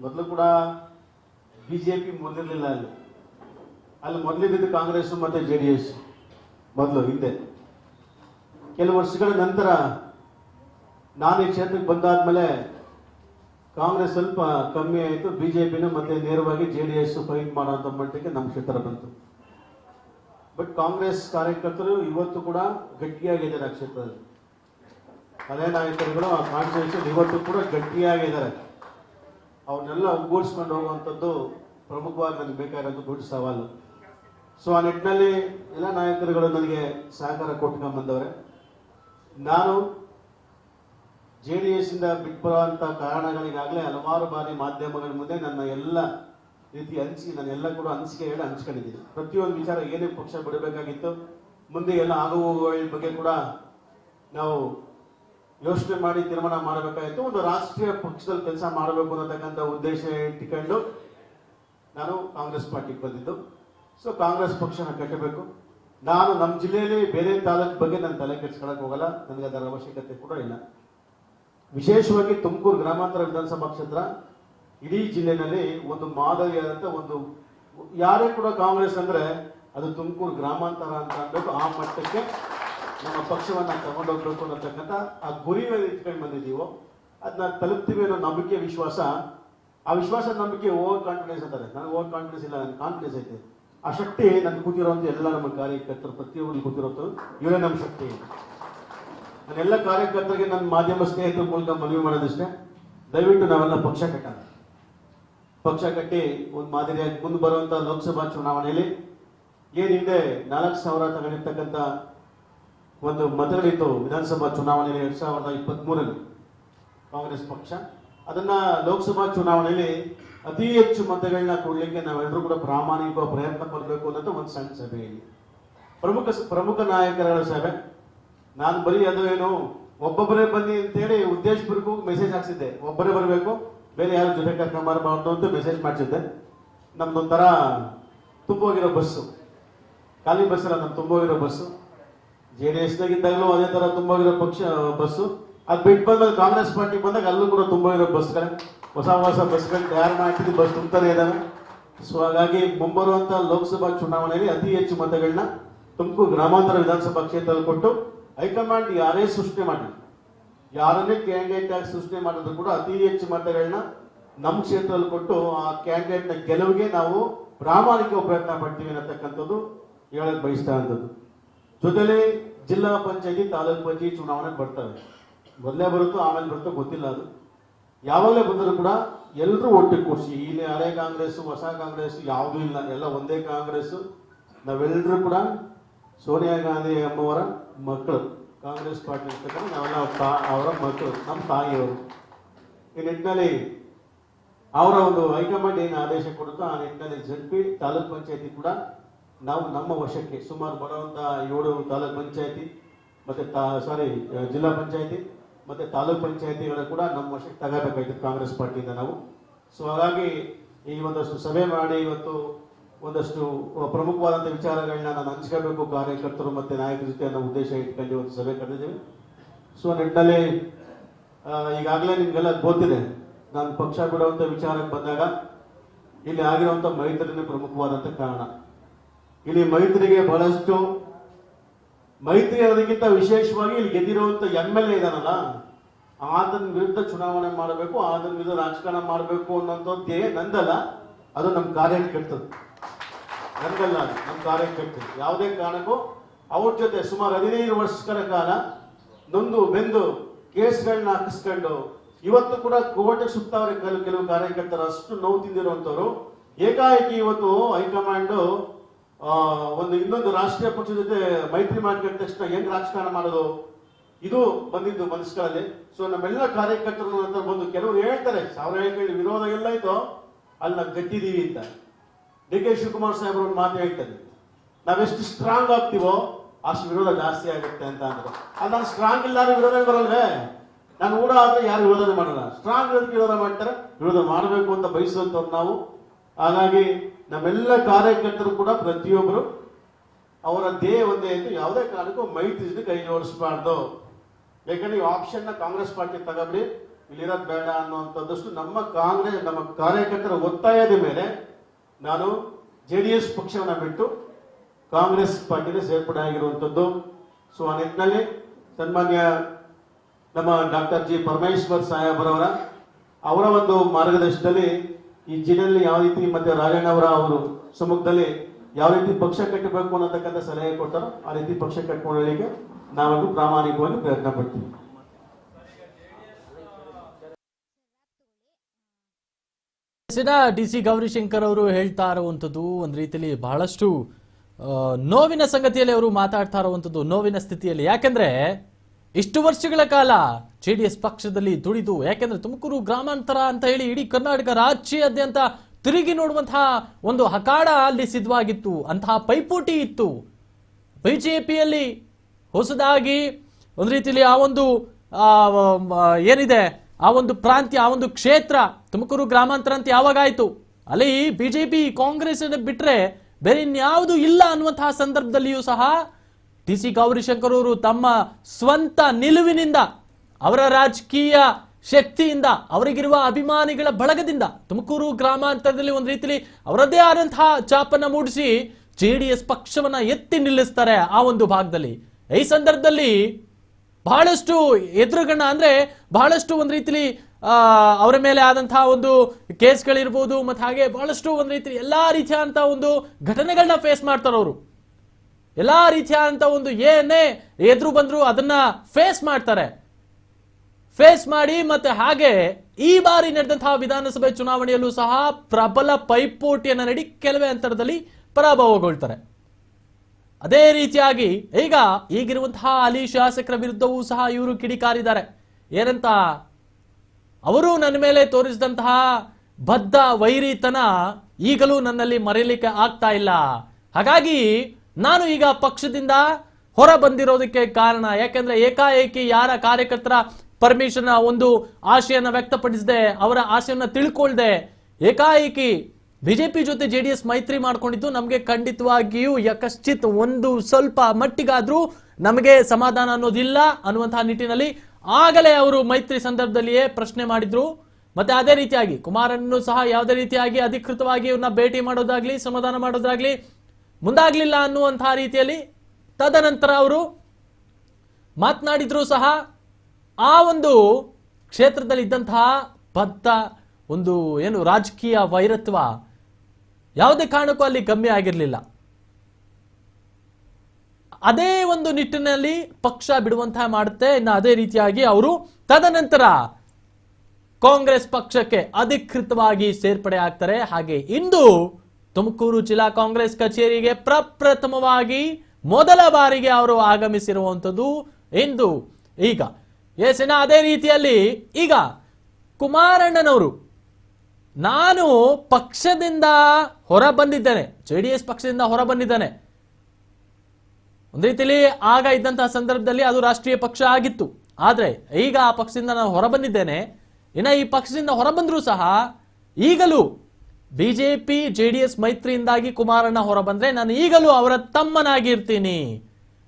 ಮೊದಲು ಕೂಡ ಬಿಜೆಪಿ ಮುಂದಿರಲಿಲ್ಲ ಅಲ್ಲಿ. ಅಲ್ಲಿ ಮೊದಲಿದ್ದು ಕಾಂಗ್ರೆಸ್ ಮತ್ತೆ ಜೆ ಡಿ ಎಸ್, ಮೊದಲು, ಹಿಂದೆ. ಕೆಲವು ವರ್ಷಗಳ ನಂತರ ನಾನು ಈ ಕ್ಷೇತ್ರಕ್ಕೆ ಬಂದಾದ್ಮೇಲೆ ಕಾಂಗ್ರೆಸ್ ಸ್ವಲ್ಪ ಕಮ್ಮಿ ಆಯಿತು ಬಿಜೆಪಿನೂ ಮತ್ತೆ ನೇರವಾಗಿ ಜೆ ಡಿ ಎಸ್ ಫೈಟ್ ಮಾಡೋಂಥ ಮಟ್ಟಕ್ಕೆ ನಮ್ಮ ಕ್ಷೇತ್ರ ಬಂತು. ಬಟ್ ಕಾಂಗ್ರೆಸ್ ಕಾರ್ಯಕರ್ತರು ಇವತ್ತು ಕೂಡ ಗಟ್ಟಿಯಾಗಿದ್ದಾರೆ ಆ ಕ್ಷೇತ್ರದಲ್ಲಿ. ಹಳೆ ನಾಯಕರುಗಳು ಆ ಕಾನ್ಸ್ಟಿಟ್ಯೂಷನ್ ಇವತ್ತು ಕೂಡ ಗಟ್ಟಿಯಾಗಿದ್ದಾರೆ. ಅವನ್ನೆಲ್ಲ ಒಗ್ಗೂಡಿಸ್ಕೊಂಡು ಹೋಗುವಂಥದ್ದು ಪ್ರಮುಖವಾಗಿ ನನಗೆ ಬೇಕಾಗಿರೋದು ದೊಡ್ಡ ಸವಾಲು. ಸೊ ಆ ನಿಟ್ಟಿನಲ್ಲಿ ಎಲ್ಲ ನಾಯಕರುಗಳು ನನಗೆ ಸಹಕಾರ ಕೊಟ್ಕೊಂಡು ಬಂದವ್ರೆ ನಾನು ಜೆ ಡಿ ಎಸ್ ಇಂದ ಬಿಟ್ಬರುವಂತ ಕಾರಣಗಳಿಗಾಗಲೇ ಹಲವಾರು ಬಾರಿ ಮಾಧ್ಯಮಗಳ ಮುಂದೆ ನನ್ನ ಎಲ್ಲ ರೀತಿ ಹಂಚಿ ಎಲ್ಲ ಕೂಡ ಅನಿಸಿಕೆ ಹೇಳಿ ಹಂಚ್ಕೊಂಡಿದ್ದೀನಿ. ಪ್ರತಿಯೊಂದು ವಿಚಾರ ಏನೇ ಪಕ್ಷ ಬಿಡಬೇಕಾಗಿತ್ತು, ಮುಂದೆ ಎಲ್ಲ ಆಗುವ ಬಗ್ಗೆ ಕೂಡ ನಾವು ಯೋಚನೆ ಮಾಡಿ ತೀರ್ಮಾನ ಮಾಡಬೇಕಾಗಿತ್ತು. ಒಂದು ರಾಷ್ಟ್ರೀಯ ಪಕ್ಷದಲ್ಲಿ ಕೆಲಸ ಮಾಡಬೇಕು ಅನ್ನತಕ್ಕಂಥ ಉದ್ದೇಶ ಇಟ್ಟುಕೊಂಡು ನಾನು ಕಾಂಗ್ರೆಸ್ ಪಾರ್ಟಿಗೆ ಬಂದಿದ್ದು. ಸೊ ಕಾಂಗ್ರೆಸ್ ಪಕ್ಷನ ಕಟ್ಟಬೇಕು. ನಾನು ನಮ್ಮ ಜಿಲ್ಲೆಯಲ್ಲಿ ಬೇರೆ ತಾಲೂಕು ಬಗ್ಗೆ ನಾನು ತಲೆ ಕೆಡ್ಸ್ಕೊಳಕ್ ಹೋಗಲ್ಲ. ನನಗೆ ಅದರ ಅವಶ್ಯಕತೆ ಕೂಡ ಇಲ್ಲ. ವಿಶೇಷವಾಗಿ ತುಮಕೂರು ಗ್ರಾಮಾಂತರ ವಿಧಾನಸಭಾ ಕ್ಷೇತ್ರ, ಇಡೀ ಜಿಲ್ಲೆನಲ್ಲಿ ಒಂದು ಮಾದರಿಯಾದಂತ ಒಂದು, ಯಾರೇ ಕೂಡ ಕಾಂಗ್ರೆಸ್ ಅಂದ್ರೆ ಅದು ತುಮಕೂರು ಗ್ರಾಮಾಂತರ ಅಂತ ಅನ್ಬೇಕು ಆ ಮಟ್ಟಕ್ಕೆ ನಮ್ಮ ಪಕ್ಷವನ್ನ ತಗೊಂಡೋಗ್ಬೇಕು ಅನ್ನತಕ್ಕಂಥ ಆ ಗುರಿ ಇಟ್ಕೊಂಡು ಬಂದಿದ್ದೀವೋ ಅದನ್ನ ತಲುಪ್ತೀವಿ ಅನ್ನೋ ನಂಬಿಕೆ, ವಿಶ್ವಾಸ, ಆ ವಿಶ್ವಾಸ ನಂಬಿಕೆ ಓವರ್ ಕಾನ್ಫಿಡೆನ್ಸ್ ಅಂತಾರೆ. ನನಗೆ ಓವರ್ ಕಾನ್ಫಿಡೆನ್ಸ್ ಇಲ್ಲ ನನಗೆ ಕಾನ್ಫಿಡೆನ್ಸ್ ಐತೆ. ಆ ಶಕ್ತಿ ನನ್ಗೆ ಕೂತಿರೋಂಥ ಎಲ್ಲ ನಮ್ಮ ಕಾರ್ಯಕರ್ತರು ಪ್ರತಿಯೊಬ್ಬರು ಕೂತಿರೋದು ಇವರೇ ನಮ್ಮ ಶಕ್ತಿ. ನಾನೆಲ್ಲ ಕಾರ್ಯಕರ್ತರಿಗೆ ನನ್ನ ಮಾಧ್ಯಮ ಸ್ನೇಹಿತರ ಮೂಲಕ ಮನವಿ ಮಾಡೋದಿಷ್ಟೇ. ದಯವಿಟ್ಟು ನಾವೆಲ್ಲ ಪಕ್ಷ ಕಟ್ಟೋಣ. ಪಕ್ಷ ಕಟ್ಟಿ ಒಂದು ಮಾದರಿಯಾಗಿ ಮುಂದೆ ಬರುವಂತ ಲೋಕಸಭಾ ಚುನಾವಣೆಯಲ್ಲಿ ಏನಿದೆ ನಾಲ್ಕು ಸಾವಿರ ತಗೊಂಡಿರ್ತಕ್ಕಂಥ ಒಂದು ಮತಗಳಿತ್ತು ವಿಧಾನಸಭಾ ಚುನಾವಣೆಯಲ್ಲಿ ಎರಡ್ ಸಾವಿರದ ಇಪ್ಪತ್ತ್ ಮೂರರಲ್ಲಿ ಕಾಂಗ್ರೆಸ್ ಪಕ್ಷ. ಅದನ್ನ ಲೋಕಸಭಾ ಚುನಾವಣೆಯಲ್ಲಿ ಅತಿ ಹೆಚ್ಚು ಮತಗಳನ್ನ ಕೊಡ್ಲಿಕ್ಕೆ ನಾವೆಲ್ಲರೂ ಕೂಡ ಪ್ರಾಮಾಣಿಕ ಪ್ರಯತ್ನ ಪಡಬೇಕು ಅನ್ನೋದು ಒಂದು ಸಣ್ಣ ಸಭೆಯಲ್ಲಿ ಪ್ರಮುಖ ಪ್ರಮುಖ ನಾಯಕರ ಸಭೆ. ನಾನು ಬರೀ ಅದು ಏನು, ಒಬ್ಬೊಬ್ಬರೇ ಬನ್ನಿ ಅಂತೇಳಿ ಉದ್ದೇಶಪೂರ್ವಕ ಮೆಸೇಜ್ ಹಾಕ್ಸಿದ್ದೆ. ಒಬ್ಬರೇ ಬರಬೇಕು, ಬೇರೆ ಯಾರು ಜೊತೆ ಕರ್ಕೊಂಡು ಬರಬಾರ್ದು ಅಂತ ಮೆಸೇಜ್ ಮಾಡಿಸಿದ್ದೆ. ನಮ್ದೊಂಥರ ತುಂಬೋಗಿರೋ ಬಸ್ಸು ಖಾಲಿ ಬಸ್ ಅಲ್ಲ ನಮ್ ತುಂಬೋಗಿರೋ ಬಸ್ಸು ಜೆ ಡಿ ಎಸ್ ಇದ್ದಾಗಲೂ ಅದೇ ತರ ತುಂಬೋಗಿರೋ ಪಕ್ಷ ಬಸ್ಸು ಅದು ಬಿಟ್ಟು ಬಂದ್ಮೇಲೆ ಕಾಂಗ್ರೆಸ್ ಪಾರ್ಟಿ ಬಂದಾಗ ಅಲ್ಲೂ ಕೂಡ ತುಂಬೋಗಿರೋ ಬಸ್ಗಳೇ ಹೊಸ ಹೊಸ ಬಸ್ಗಳು ತಯಾರು ಮಾಡ್ತಿದ್ದು ಬಸ್ ತುಂಬ್ತಾನೆ ಇದ್ದಾವೆ ಸೊ ಹಾಗಾಗಿ ಮುಂಬರುವಂತ ಲೋಕಸಭಾ ಚುನಾವಣೆಯಲ್ಲಿ ಅತಿ ಹೆಚ್ಚು ಮತಗಳನ್ನ ತುಮಕೂರು ಗ್ರಾಮಾಂತರ ವಿಧಾನಸಭಾ ಕ್ಷೇತ್ರದಲ್ಲಿ ಕೊಟ್ಟು ಹೈಕಮಾಂಡ್ ಯಾರೇ ಸೃಷ್ಟಿ ಮಾಡಲಿ, ಯಾರನ್ನೇ ಕ್ಯಾಂಡಿಡೇಟ್ ಆಗಿ ಸೃಷ್ಟಿ ಮಾಡಿದ್ರು ಕೂಡ ಅತಿ ಹೆಚ್ಚು ಮತಗಳನ್ನ ನಮ್ಮ ಕ್ಷೇತ್ರದಲ್ಲಿ ಕೊಟ್ಟು ಆ ಕ್ಯಾಂಡಿಡೇಟ್ನ ಗೆಲುವಿಗೆ ನಾವು ಪ್ರಾಮಾಣಿಕ ಪ್ರಯತ್ನ ಪಡ್ತೀವಿ ಅನ್ನತಕ್ಕಂಥದ್ದು ಹೇಳಕ್ ಬಯಸ್ತಾ ಇರೋದು. ಜೊತೆಲಿ ಜಿಲ್ಲಾ ಪಂಚಾಯತಿ ತಾಲೂಕ್ ಪಂಚಾಯತಿ ಚುನಾವಣೆ ಬರ್ತವೆ. ಮೊದಲೇ ಬರುತ್ತೋ, ಆಮೇಲೆ ಬರುತ್ತೋ ಗೊತ್ತಿಲ್ಲ ಅದು. ಯಾವಾಗಲೇ ಬಂದರೂ ಕೂಡ ಎಲ್ಲರೂ ಒಟ್ಟಿಗೆ ಕೂರಿಸಿ, ಇಲ್ಲಿ ಹಳೆ ಕಾಂಗ್ರೆಸ್ ಹೊಸ ಕಾಂಗ್ರೆಸ್ ಯಾವುದೂ ಇಲ್ಲ, ಎಲ್ಲ ಒಂದೇ ಕಾಂಗ್ರೆಸ್ ನಾವೆಲ್ಲರೂ ಕೂಡ ಸೋನಿಯಾ ಗಾಂಧಿ ಎಂಬುವರ ಮಕ್ಕಳು. ಕಾಂಗ್ರೆಸ್ ಪಾರ್ಟಿ ಇರ್ತಕ್ಕಂಥ ನಾವೆಲ್ಲ ಅವರ ಮಕ್ಕಳು, ನಮ್ಮ ತಾಯಿಯವರು. ಈ ನಿಟ್ಟಿನಲ್ಲಿ ಅವರ ಒಂದು ಹೈಕಮಾಂಡ್ ಏನು ಆದೇಶ ಕೊಡುತ್ತೋ ಆ ನಿಟ್ಟಿನಲ್ಲಿ ಜಡ್ಪಿ ತಾಲೂಕ್ ಪಂಚಾಯತಿ ಕೂಡ ನಾವು ನಮ್ಮ ವಶಕ್ಕೆ, ಸುಮಾರು ಬರುವಂತಹ ಏಳು ತಾಲೂಕ್ ಪಂಚಾಯತಿ, ಮತ್ತೆ ಸಾರಿ ಜಿಲ್ಲಾ ಪಂಚಾಯತಿ ಮತ್ತೆ ತಾಲೂಕ್ ಪಂಚಾಯತಿಗಳ ಕೂಡ ನಮ್ಮ ವಶಕ್ಕೆ ತಗೋಬೇಕಾಯ್ತು ಕಾಂಗ್ರೆಸ್ ಪಾರ್ಟಿಯಿಂದ ನಾವು. ಸೊ ಹಾಗಾಗಿ ಈ ಒಂದಷ್ಟು ಸಭೆ ಮಾಡಿ ಇವತ್ತು ಒಂದಷ್ಟು ಪ್ರಮುಖವಾದಂಥ ವಿಚಾರಗಳನ್ನ ನಾನು ಹಂಚ್ಕೋಬೇಕು ಕಾರ್ಯಕರ್ತರು ಮತ್ತೆ ನಾಯಕರ ಜೊತೆ ಅನ್ನೋ ಉದ್ದೇಶ ಇಟ್ಕೊಂಡು ಇವತ್ತು ಸಭೆ ಕರೆದಿದ್ದೀವಿ. ಸೊ ನಿಟ್ಟಿನಲ್ಲಿ ಈಗಾಗಲೇ ನಿಮ್ಗೆಲ್ಲ ಗೊತ್ತಿದೆ, ನಾನು ಪಕ್ಷ ಬಿಡುವಂತ ವಿಚಾರಕ್ಕೆ ಬಂದಾಗ ಇಲ್ಲಿ ಆಗಿರುವಂತ ಮೈತ್ರಿನೇ ಪ್ರಮುಖವಾದಂತ ಕಾರಣ. ಇಲ್ಲಿ ಮೈತ್ರಿಗೆ ಬಹಳಷ್ಟು ಮೈತ್ರಿ ಅನ್ನೋದಕ್ಕಿಂತ ವಿಶೇಷವಾಗಿ ಇಲ್ಲಿ ಗೆದ್ದಿರುವಂತ ಎಂ ಎಲ್ ಎ ಇದಾನಲ್ಲ, ಆತನ ವಿರುದ್ಧ ಚುನಾವಣೆ ಮಾಡಬೇಕು, ಆತನ ವಿರುದ್ಧ ರಾಜಕಾರಣ ಮಾಡಬೇಕು ಅನ್ನೋಂಥದ್ದು ಧ್ಯೇಯ ನಂದಲ್ಲ, ಅದು ನಮ್ಮ ಕೆಡ್ತದೆ ನಂದಲ್ಲ ಅದು ನಮ್ಮ ಕಾರ್ಯಕರ್ತರು ಯಾವುದೇ ಕಾರಣಕ್ಕೂ ಅವ್ರ ಜೊತೆ ಸುಮಾರು ಹದಿನೈದು ವರ್ಷಗಳ ಕಾಲ ನೊಂದು ಬೆಂದು ಕೇಸ್ಗಳನ್ನ ಹಾಕಿಸ್ಕೊಂಡು, ಇವತ್ತು ಕೂಡ ಕೋಟೆ ಸುತ್ತವರೆ ಕೆಲವು ಕಾರ್ಯಕರ್ತರು ಅಷ್ಟು ನೋವು ತಿಂದಿರುವಂತವ್ರು ಏಕಾಏಕಿ ಇವತ್ತು ಹೈಕಮಾಂಡ್ ಒಂದು ಇನ್ನೊಂದು ರಾಷ್ಟ್ರೀಯ ಪಕ್ಷದ ಜೊತೆ ಮೈತ್ರಿ ಮಾಡಿಕೊಂಡ ತಕ್ಷಣ ಹೆಂಗ್ ರಾಜಕಾರಣ ಮಾಡೋದು? ಇದು ಬಂದಿದ್ದು ಮನಸ್ಸುಗಳಲ್ಲಿ ಸೊ ನಮ್ಮೆಲ್ಲ ಕಾರ್ಯಕರ್ತರು ಅಂತ ಬಂದು ಕೆಲವರು ಹೇಳ್ತಾರೆ. ಸಾವಿರ ಹೇಳಿ ವಿರೋಧ ಎಲ್ಲ ಇತ್ತು. ಅಲ್ಲಿ ನಾವು ಗಟ್ಟಿದೀವಿ ಅಂತ. ಡಿ ಕೆ ಶಿವಕುಮಾರ್ ಸಾಹೇಬ್ರ ಒಂದು ಮಾತು ಹೇಳ್ತಾರೆ. ನಾವೆಷ್ಟು ಸ್ಟ್ರಾಂಗ್ ಆಗ್ತೀವೋ, ಅಷ್ಟು ವಿರೋಧ ಜಾಸ್ತಿ ಆಗುತ್ತೆ ಅಂತ ಅಂದ್ರೆ. ಅದು ನಾನು ಸ್ಟ್ರಾಂಗ್ ಇಲ್ಲಾರ ವಿರೋಧ ಬರಲ್ವೇ? ನಾನು ಊಡ ಆದ್ರೆ ಯಾರು ವಿರೋಧ ಮಾಡಲ್ಲ. ಸ್ಟ್ರಾಂಗ್ ವಿರೋಧ ಮಾಡ್ತಾರೆ. ವಿರೋಧ ಮಾಡಬೇಕು ಅಂತ ಬಯಸುವಂತವ್ರು ನಾವು. ಹಾಗಾಗಿ ನಮ್ಮೆಲ್ಲ ಕಾರ್ಯಕರ್ತರು ಕೂಡ ಪ್ರತಿಯೊಬ್ಬರು ಅವರ ದೇಹ ಒಂದೇ ಎಂದು ಯಾವುದೇ ಕಾರಣಕ್ಕೂ ಮೈತ್ರಿ ಕೈ ಜೋಡಿಸಬಾರ್ದು. ಯಾಕಂದ್ರೆ ಈ ಆಪ್ಷನ್ನ ಕಾಂಗ್ರೆಸ್ ಪಾರ್ಟಿ ಇಲ್ಲಿ ಇಲ್ಲಿರೋದು ಬೇಡ ಅನ್ನುವಂಥದ್ದಷ್ಟು ನಮ್ಮ ಕಾಂಗ್ರೆಸ್, ನಮ್ಮ ಕಾರ್ಯಕರ್ತರ ಒತ್ತಾಯದ ಮೇಲೆ ನಾನು ಜೆ ಡಿ ಎಸ್ ಪಕ್ಷವನ್ನ ಬಿಟ್ಟು ಕಾಂಗ್ರೆಸ್ ಪಾರ್ಟಿಗೆ ಸೇರ್ಪಡೆ ಆಗಿರುವಂಥದ್ದು. ಸೊ ಆ ನಿಟ್ಟಿನಲ್ಲಿ ಸನ್ಮಾನ್ಯ ನಮ್ಮ ಡಾಕ್ಟರ್ ಜಿ ಪರಮೇಶ್ವರ್ ಸಾಹೇಬರವರ ಅವರ ಒಂದು ಮಾರ್ಗದರ್ಶನದಲ್ಲಿ ಈ ಜಿಲ್ಲೆಯಲ್ಲಿ ಯಾವ ರೀತಿ ಮತ್ತೆ ರಾಜಣ್ಣ ಅವರ ಅವರು ಸಮ್ಮುಖದಲ್ಲಿ ಯಾವ ರೀತಿ ಪಕ್ಷ ಕಟ್ಟಬೇಕು ಅನ್ನತಕ್ಕಂಥ ಸಲಹೆ ಕೊಟ್ಟರೋ ಆ ರೀತಿ ಪಕ್ಷ ಕಟ್ಕೊಳ್ಳಲಿಕ್ಕೆ ನಾವೆಲ್ಲರೂ ಪ್ರಾಮಾಣಿಕವಾಗಿ ಪ್ರಯತ್ನ ಪಡ್ತೀವಿ. ಡಿ ಸಿ ಗೌರಿಶಂಕರ್ ಅವರು ಹೇಳ್ತಾ ಇರುವಂಥದ್ದು ಒಂದು ರೀತಿಯಲ್ಲಿ ಬಹಳಷ್ಟು ನೋವಿನ ಸಂಗತಿಯಲ್ಲಿ ಅವರು ಮಾತಾಡ್ತಾ ಇರುವಂಥದ್ದು ನೋವಿನ ಸ್ಥಿತಿಯಲ್ಲಿ. ಯಾಕೆಂದ್ರೆ ಇಷ್ಟು ವರ್ಷಗಳ ಕಾಲ ಜೆ ಡಿ ಎಸ್ ಪಕ್ಷದಲ್ಲಿ ದುಡಿದು, ಯಾಕೆಂದ್ರೆ ತುಮಕೂರು ಗ್ರಾಮಾಂತರ ಅಂತ ಹೇಳಿ ಇಡೀ ಕರ್ನಾಟಕ ರಾಜ್ಯಾದ್ಯಂತ ತಿರುಗಿ ನೋಡುವಂತಹ ಒಂದು ಹಕಾಡ ಅಲ್ಲಿ ಸಿದ್ಧವಾಗಿತ್ತು. ಅಂತಹ ಪೈಪೋಟಿ ಇತ್ತು. ಬಿಜೆಪಿಯಲ್ಲಿ ಹೊಸದಾಗಿ ಒಂದು ರೀತಿಯಲ್ಲಿ ಆ ಒಂದು ಏನಿದೆ, ಆ ಒಂದು ಪ್ರಾಂತ್ಯ, ಆ ಒಂದು ಕ್ಷೇತ್ರ ತುಮಕೂರು ಗ್ರಾಮಾಂತರ ಅಂತ ಯಾವಾಗಾಯಿತು? ಅಲ್ಲಿ ಬಿಜೆಪಿ ಕಾಂಗ್ರೆಸ್ ಬಿಟ್ರೆ ಬೇರೆ ಇನ್ಯಾವುದು ಇಲ್ಲ ಅನ್ನುವಂತಹ ಸಂದರ್ಭದಲ್ಲಿಯೂ ಸಹ ಟಿ ಸಿ ಗೌರಿಶಂಕರ್ ಅವರು ತಮ್ಮ ಸ್ವಂತ ನಿಲುವಿನಿಂದ, ಅವರ ರಾಜಕೀಯ ಶಕ್ತಿಯಿಂದ, ಅವರಿಗಿರುವ ಅಭಿಮಾನಿಗಳ ಬಳಗದಿಂದ ತುಮಕೂರು ಗ್ರಾಮಾಂತರದಲ್ಲಿ ಒಂದು ರೀತಿಯಲ್ಲಿ ಅವರದೇ ಆದಂತಹ ಚಾಪನ್ನ ಮೂಡಿಸಿ ಜೆ ಡಿ ಎಸ್ ಪಕ್ಷವನ್ನ ಎತ್ತಿ ನಿಲ್ಲಿಸ್ತಾರೆ ಆ ಒಂದು ಭಾಗದಲ್ಲಿ. ಈ ಸಂದರ್ಭದಲ್ಲಿ ಬಹಳಷ್ಟು ಎದುರುಗಣ ಅಂದ್ರೆ ಬಹಳಷ್ಟು ಒಂದು ರೀತಿಲಿ ಅವರ ಮೇಲೆ ಆದಂತಹ ಒಂದು ಕೇಸ್ಗಳಿರ್ಬೋದು, ಮತ್ತೆ ಹಾಗೆ ಬಹಳಷ್ಟು ಒಂದು ರೀತಿ ಎಲ್ಲಾ ರೀತಿಯಾದಂತಹ ಒಂದು ಘಟನೆಗಳನ್ನ ಫೇಸ್ ಮಾಡ್ತಾರೆ ಅವರು ಎಲ್ಲಾ ರೀತಿಯಾದಂಥ ಒಂದು ಏನೇ ಎದುರು ಬಂದರೂ ಅದನ್ನ ಫೇಸ್ ಮಾಡ್ತಾರೆ. ಫೇಸ್ ಮಾಡಿ ಮತ್ತೆ ಹಾಗೆ ಈ ಬಾರಿ ನಡೆದಂತಹ ವಿಧಾನಸಭೆ ಚುನಾವಣೆಯಲ್ಲೂ ಸಹ ಪ್ರಬಲ ಪೈಪೋಟಿಯನ್ನು ನಡಿ ಕೆಲವೇ ಅಂತರದಲ್ಲಿ ಪರಾಭವಗೊಳ್ತಾರೆ. ಅದೇ ರೀತಿಯಾಗಿ ಈಗ ಈಗಿರುವಂತಹ ಅಲಿ ಶಾಸಕರ ವಿರುದ್ಧವೂ ಸಹ ಇವರು ಕಿಡಿಕಾರಿದ್ದಾರೆ. ಏನಂತ? ಅವರು ನನ್ನ ಮೇಲೆ ತೋರಿಸಿದಂತಹ ಬದ್ಧ ವೈರಿತನ ಈಗಲೂ ನನ್ನಲ್ಲಿ ಮರೆಯಲಿಕ್ಕೆ ಆಗ್ತಾ ಇಲ್ಲ. ಹಾಗಾಗಿ ನಾನು ಈಗ ಪಕ್ಷದಿಂದ ಹೊರ ಬಂದಿರೋದಕ್ಕೆ ಕಾರಣ, ಯಾಕೆಂದ್ರೆ ಏಕಾಏಕಿ ಯಾರ ಕಾರ್ಯಕರ್ತರ ಪರ್ಮಿಷನ್ ಒಂದು ಆಶೆಯನ್ನ ವ್ಯಕ್ತಪಡಿಸಿದೆ, ಅವರ ಆಶೆಯನ್ನು ತಿಳ್ಕೊಳ್ದೆ, ಏಕಾಏಕಿ ಬಿಜೆಪಿ ಜೊತೆ ಜೆಡಿಎಸ್ ಮೈತ್ರಿ ಮಾಡ್ಕೊಂಡಿದ್ದು ನಮಗೆ ಖಂಡಿತವಾಗಿಯೂ ಯಕಶ್ಚಿತ್ ಒಂದು ಸ್ವಲ್ಪ ಮಟ್ಟಿಗಾದ್ರೂ ನಮಗೆ ಸಮಾಧಾನ ಅನ್ನೋದಿಲ್ಲ ಅನ್ನುವಂತಹ ನಿಟ್ಟಿನಲ್ಲಿ ಆಗಲೇ ಅವರು ಮೈತ್ರಿ ಸಂದರ್ಭದಲ್ಲಿಯೇ ಪ್ರಶ್ನೆ ಮಾಡಿದ್ರು. ಮತ್ತೆ ಅದೇ ರೀತಿಯಾಗಿ ಕುಮಾರನ್ನು ಸಹ ಯಾವುದೇ ರೀತಿಯಾಗಿ ಅಧಿಕೃತವಾಗಿ ಇವ್ರನ್ನ ಭೇಟಿ ಮಾಡೋದಾಗ್ಲಿ, ಸಮಾಧಾನ ಮಾಡೋದಾಗ್ಲಿ ಮುಂದಾಗ್ಲಿಲ್ಲ ಅನ್ನುವಂತಹ ರೀತಿಯಲ್ಲಿ ತದನಂತರ ಅವರು ಮಾತನಾಡಿದರೂ ಸಹ ಆ ಒಂದು ಕ್ಷೇತ್ರದಲ್ಲಿ ಇದ್ದಂತಹ ಬದ್ಧ ಒಂದು ಏನು ರಾಜಕೀಯ ವೈರತ್ವ ಯಾವುದೇ ಕಾರಣಕ್ಕೂ ಅಲ್ಲಿ ಕಮ್ಮಿ ಆಗಿರಲಿಲ್ಲ. ಅದೇ ಒಂದು ನಿಟ್ಟಿನಲ್ಲಿ ಪಕ್ಷ ಬಿಡುವಂತಹ ಮಾಡುತ್ತೆ ಇನ್ನು ಅದೇ ರೀತಿಯಾಗಿ ಅವರು ತದನಂತರ ಕಾಂಗ್ರೆಸ್ ಪಕ್ಷಕ್ಕೆ ಅಧಿಕೃತವಾಗಿ ಸೇರ್ಪಡೆ ಆಗ್ತಾರೆ. ಹಾಗೆ ಇಂದು ತುಮಕೂರು ಜಿಲ್ಲಾ ಕಾಂಗ್ರೆಸ್ ಕಚೇರಿಗೆ ಪ್ರಪ್ರಥಮವಾಗಿ ಮೊದಲ ಬಾರಿಗೆ ಅವರು ಆಗಮಿಸಿರುವಂಥದ್ದು ಇಂದು. ಈಗ ಎಸ್ ಅದೇ ರೀತಿಯಲ್ಲಿ ಈಗ ಕುಮಾರಣ್ಣನವರು, ನಾನು ಪಕ್ಷದಿಂದ ಹೊರ ಬಂದಿದ್ದೇನೆ ಜೆ ಡಿ ಎಸ್ ಪಕ್ಷದಿಂದ ಹೊರ ಬಂದಿದ್ದೇನೆ ಒಂದು ರೀತಿಯಲ್ಲಿ ಆಗ ಇದ್ದಂತಹ ಸಂದರ್ಭದಲ್ಲಿ ಅದು ರಾಷ್ಟ್ರೀಯ ಪಕ್ಷ ಆಗಿತ್ತು. ಆದರೆ ಈಗ ಆ ಪಕ್ಷದಿಂದ ನಾನು ಹೊರ ಬಂದಿದ್ದೇನೆ ಇನ್ನ ಈ ಪಕ್ಷದಿಂದ ಹೊರ ಬಂದರೂ ಸಹ ಈಗಲೂ ಬಿಜೆಪಿ ಎಸ್ ಮೈತ್ರಿಯಿಂದಾಗಿ ಕುಮಾರಣ್ಣ ಹೊರ ಬಂದ್ರೆ ನಾನು ಈಗಲೂ ಅವರ ತಮ್ಮನಾಗಿ ಇರ್ತೀನಿ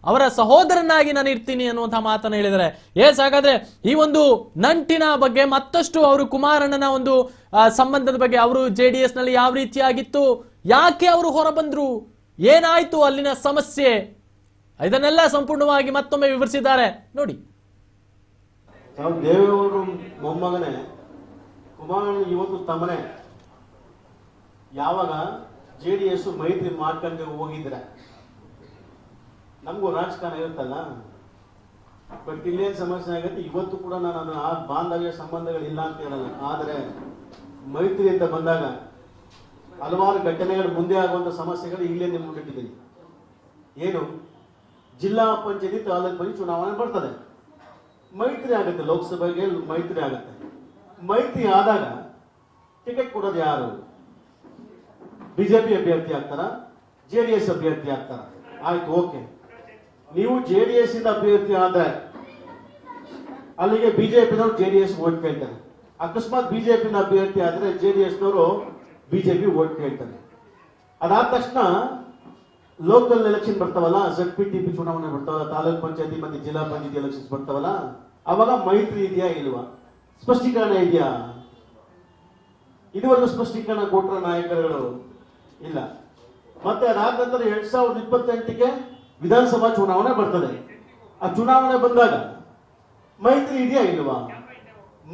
ಅವರ ಸಹೋದರನಾಗಿ ನಾನು ಇರ್ತೀನಿ ಅನ್ನುವಂತಹ ಮಾತನ್ನು ಹೇಳಿದರೆ ಎಸ್, ಹಾಗಾದ್ರೆ ಈ ಒಂದು ನಂಟಿನ ಬಗ್ಗೆ ಮತ್ತಷ್ಟು ಅವರು ಕುಮಾರಣ್ಣನ ಒಂದು ಸಂಬಂಧದ ಬಗ್ಗೆ ಅವರು ಜೆ ಡಿ ಎಸ್ನಲ್ಲಿ ಯಾವ ರೀತಿಯಾಗಿತ್ತು? ಯಾಕೆ ಅವರು ಹೊರ ಬಂದ್ರು ಏನಾಯ್ತು ಅಲ್ಲಿನ ಸಮಸ್ಯೆ? ಇದನ್ನೆಲ್ಲ ಸಂಪೂರ್ಣವಾಗಿ ಮತ್ತೊಮ್ಮೆ ವಿವರಿಸಿದ್ದಾರೆ. ನೋಡಿ. ದೇವೇಗೌಡರು ಮೊಮ್ಮಗನೇ ಕುಮಾರಣ್ಣ ಇವತ್ತು ತಮ್ಮನೇ ಯಾವಾಗ ಜೆ ಡಿ ಎಸ್ ಮೈತ್ರಿ ಮಾಡ್ಕೊಂಡು ಹೋಗಿದ್ರೆ? ನಮಗೂ ರಾಜಕಾರಣ ಇರುತ್ತಲ್ಲ? ಬಟ್ ಇಲ್ಲೇನು ಸಮಸ್ಯೆ ಆಗುತ್ತೆ? ಇವತ್ತು ಕೂಡ ನಾನು ಆ ಬಾಂಧವ್ಯ ಸಂಬಂಧಗಳಿಲ್ಲ ಅಂತ ಹೇಳಲ್ಲ. ಆದರೆ ಮೈತ್ರಿ ಅಂತ ಬಂದಾಗ ಹಲವಾರು ಘಟನೆಗಳು ಮುಂದೆ ಆಗುವಂತ ಸಮಸ್ಯೆಗಳು ಇಲ್ಲೇ ನಿಮ್ಗೆ ಮುಂದಿಟ್ಟಿದ್ದೀನಿ ಏನು? ಜಿಲ್ಲಾ ಪಂಚಾಯತಿ ತಾಲೂಕು ಪಂಚಾಯತ್ ಚುನಾವಣೆ ಬರ್ತದೆ. ಮೈತ್ರಿ ಆಗುತ್ತೆ. ಲೋಕಸಭೆಗೆ ಮೈತ್ರಿ ಆಗುತ್ತೆ. ಮೈತ್ರಿ ಆದಾಗ ಟಿಕೆಟ್ ಕೊಡೋದು ಯಾರು? ಬಿಜೆಪಿ ಅಭ್ಯರ್ಥಿ ಆಗ್ತಾರ? ಜೆ ಡಿ ಎಸ್ ಅಭ್ಯರ್ಥಿ ಆಗ್ತಾರ? ಆಯ್ತು, ಓಕೆ. ನೀವು ಜೆ ಡಿ ಎಸ್ ಇಂದ ಅಭ್ಯರ್ಥಿ ಆದ್ರೆ ಅಲ್ಲಿಗೆ ಬಿಜೆಪಿನವರು ಜೆ ಡಿ ಎಸ್ ಓಟ್ ಕೇಳ್ತಾರೆ. ಅಕಸ್ಮಾತ್ ಬಿಜೆಪಿನ ಅಭ್ಯರ್ಥಿ ಆದ್ರೆ ಜೆ ಡಿ ಎಸ್ನವರು ಬಿಜೆಪಿ ಓಟ್ ಕೇಳ್ತಾರೆ. ಅದಾದ ತಕ್ಷಣ ಲೋಕಲ್ ಎಲೆಕ್ಷನ್ ಬರ್ತಾವಲ್ಲ ಜಡ್ ಪಿ ಟಿ ಪಿ ಚುನಾವಣೆ ಬರ್ತಾವಲ್ಲ, ತಾಲೂಕ್ ಪಂಚಾಯತಿ ಮತ್ತೆ ಜಿಲ್ಲಾ ಪಂಚಾಯತಿ ಎಲೆಕ್ಷನ್ಸ್ ಬರ್ತಾವಲ್ಲ, ಅವಾಗ ಮೈತ್ರಿ ಇದೆಯಾ ಇಲ್ವಾ? ಸ್ಪಷ್ಟೀಕರಣ ಇದೆಯಾ? ಇದುವರೆಗೂ ಸ್ಪಷ್ಟೀಕರಣ ಕೊಟ್ಟರ ನಾಯಕರುಗಳು ಇಲ್ಲ. ಮತ್ತೆ ಅದಾದ ನಂತರ ಎರಡ್ ಸಾವಿರದ ಇಪ್ಪತ್ತೆಂಟಿಗೆ ವಿಧಾನಸಭಾ ಚುನಾವಣೆ ಬರ್ತದೆ. ಆ ಚುನಾವಣೆ ಬಂದಾಗ ಮೈತ್ರಿ ಇದೆಯಾ ಇಲ್ವಾ?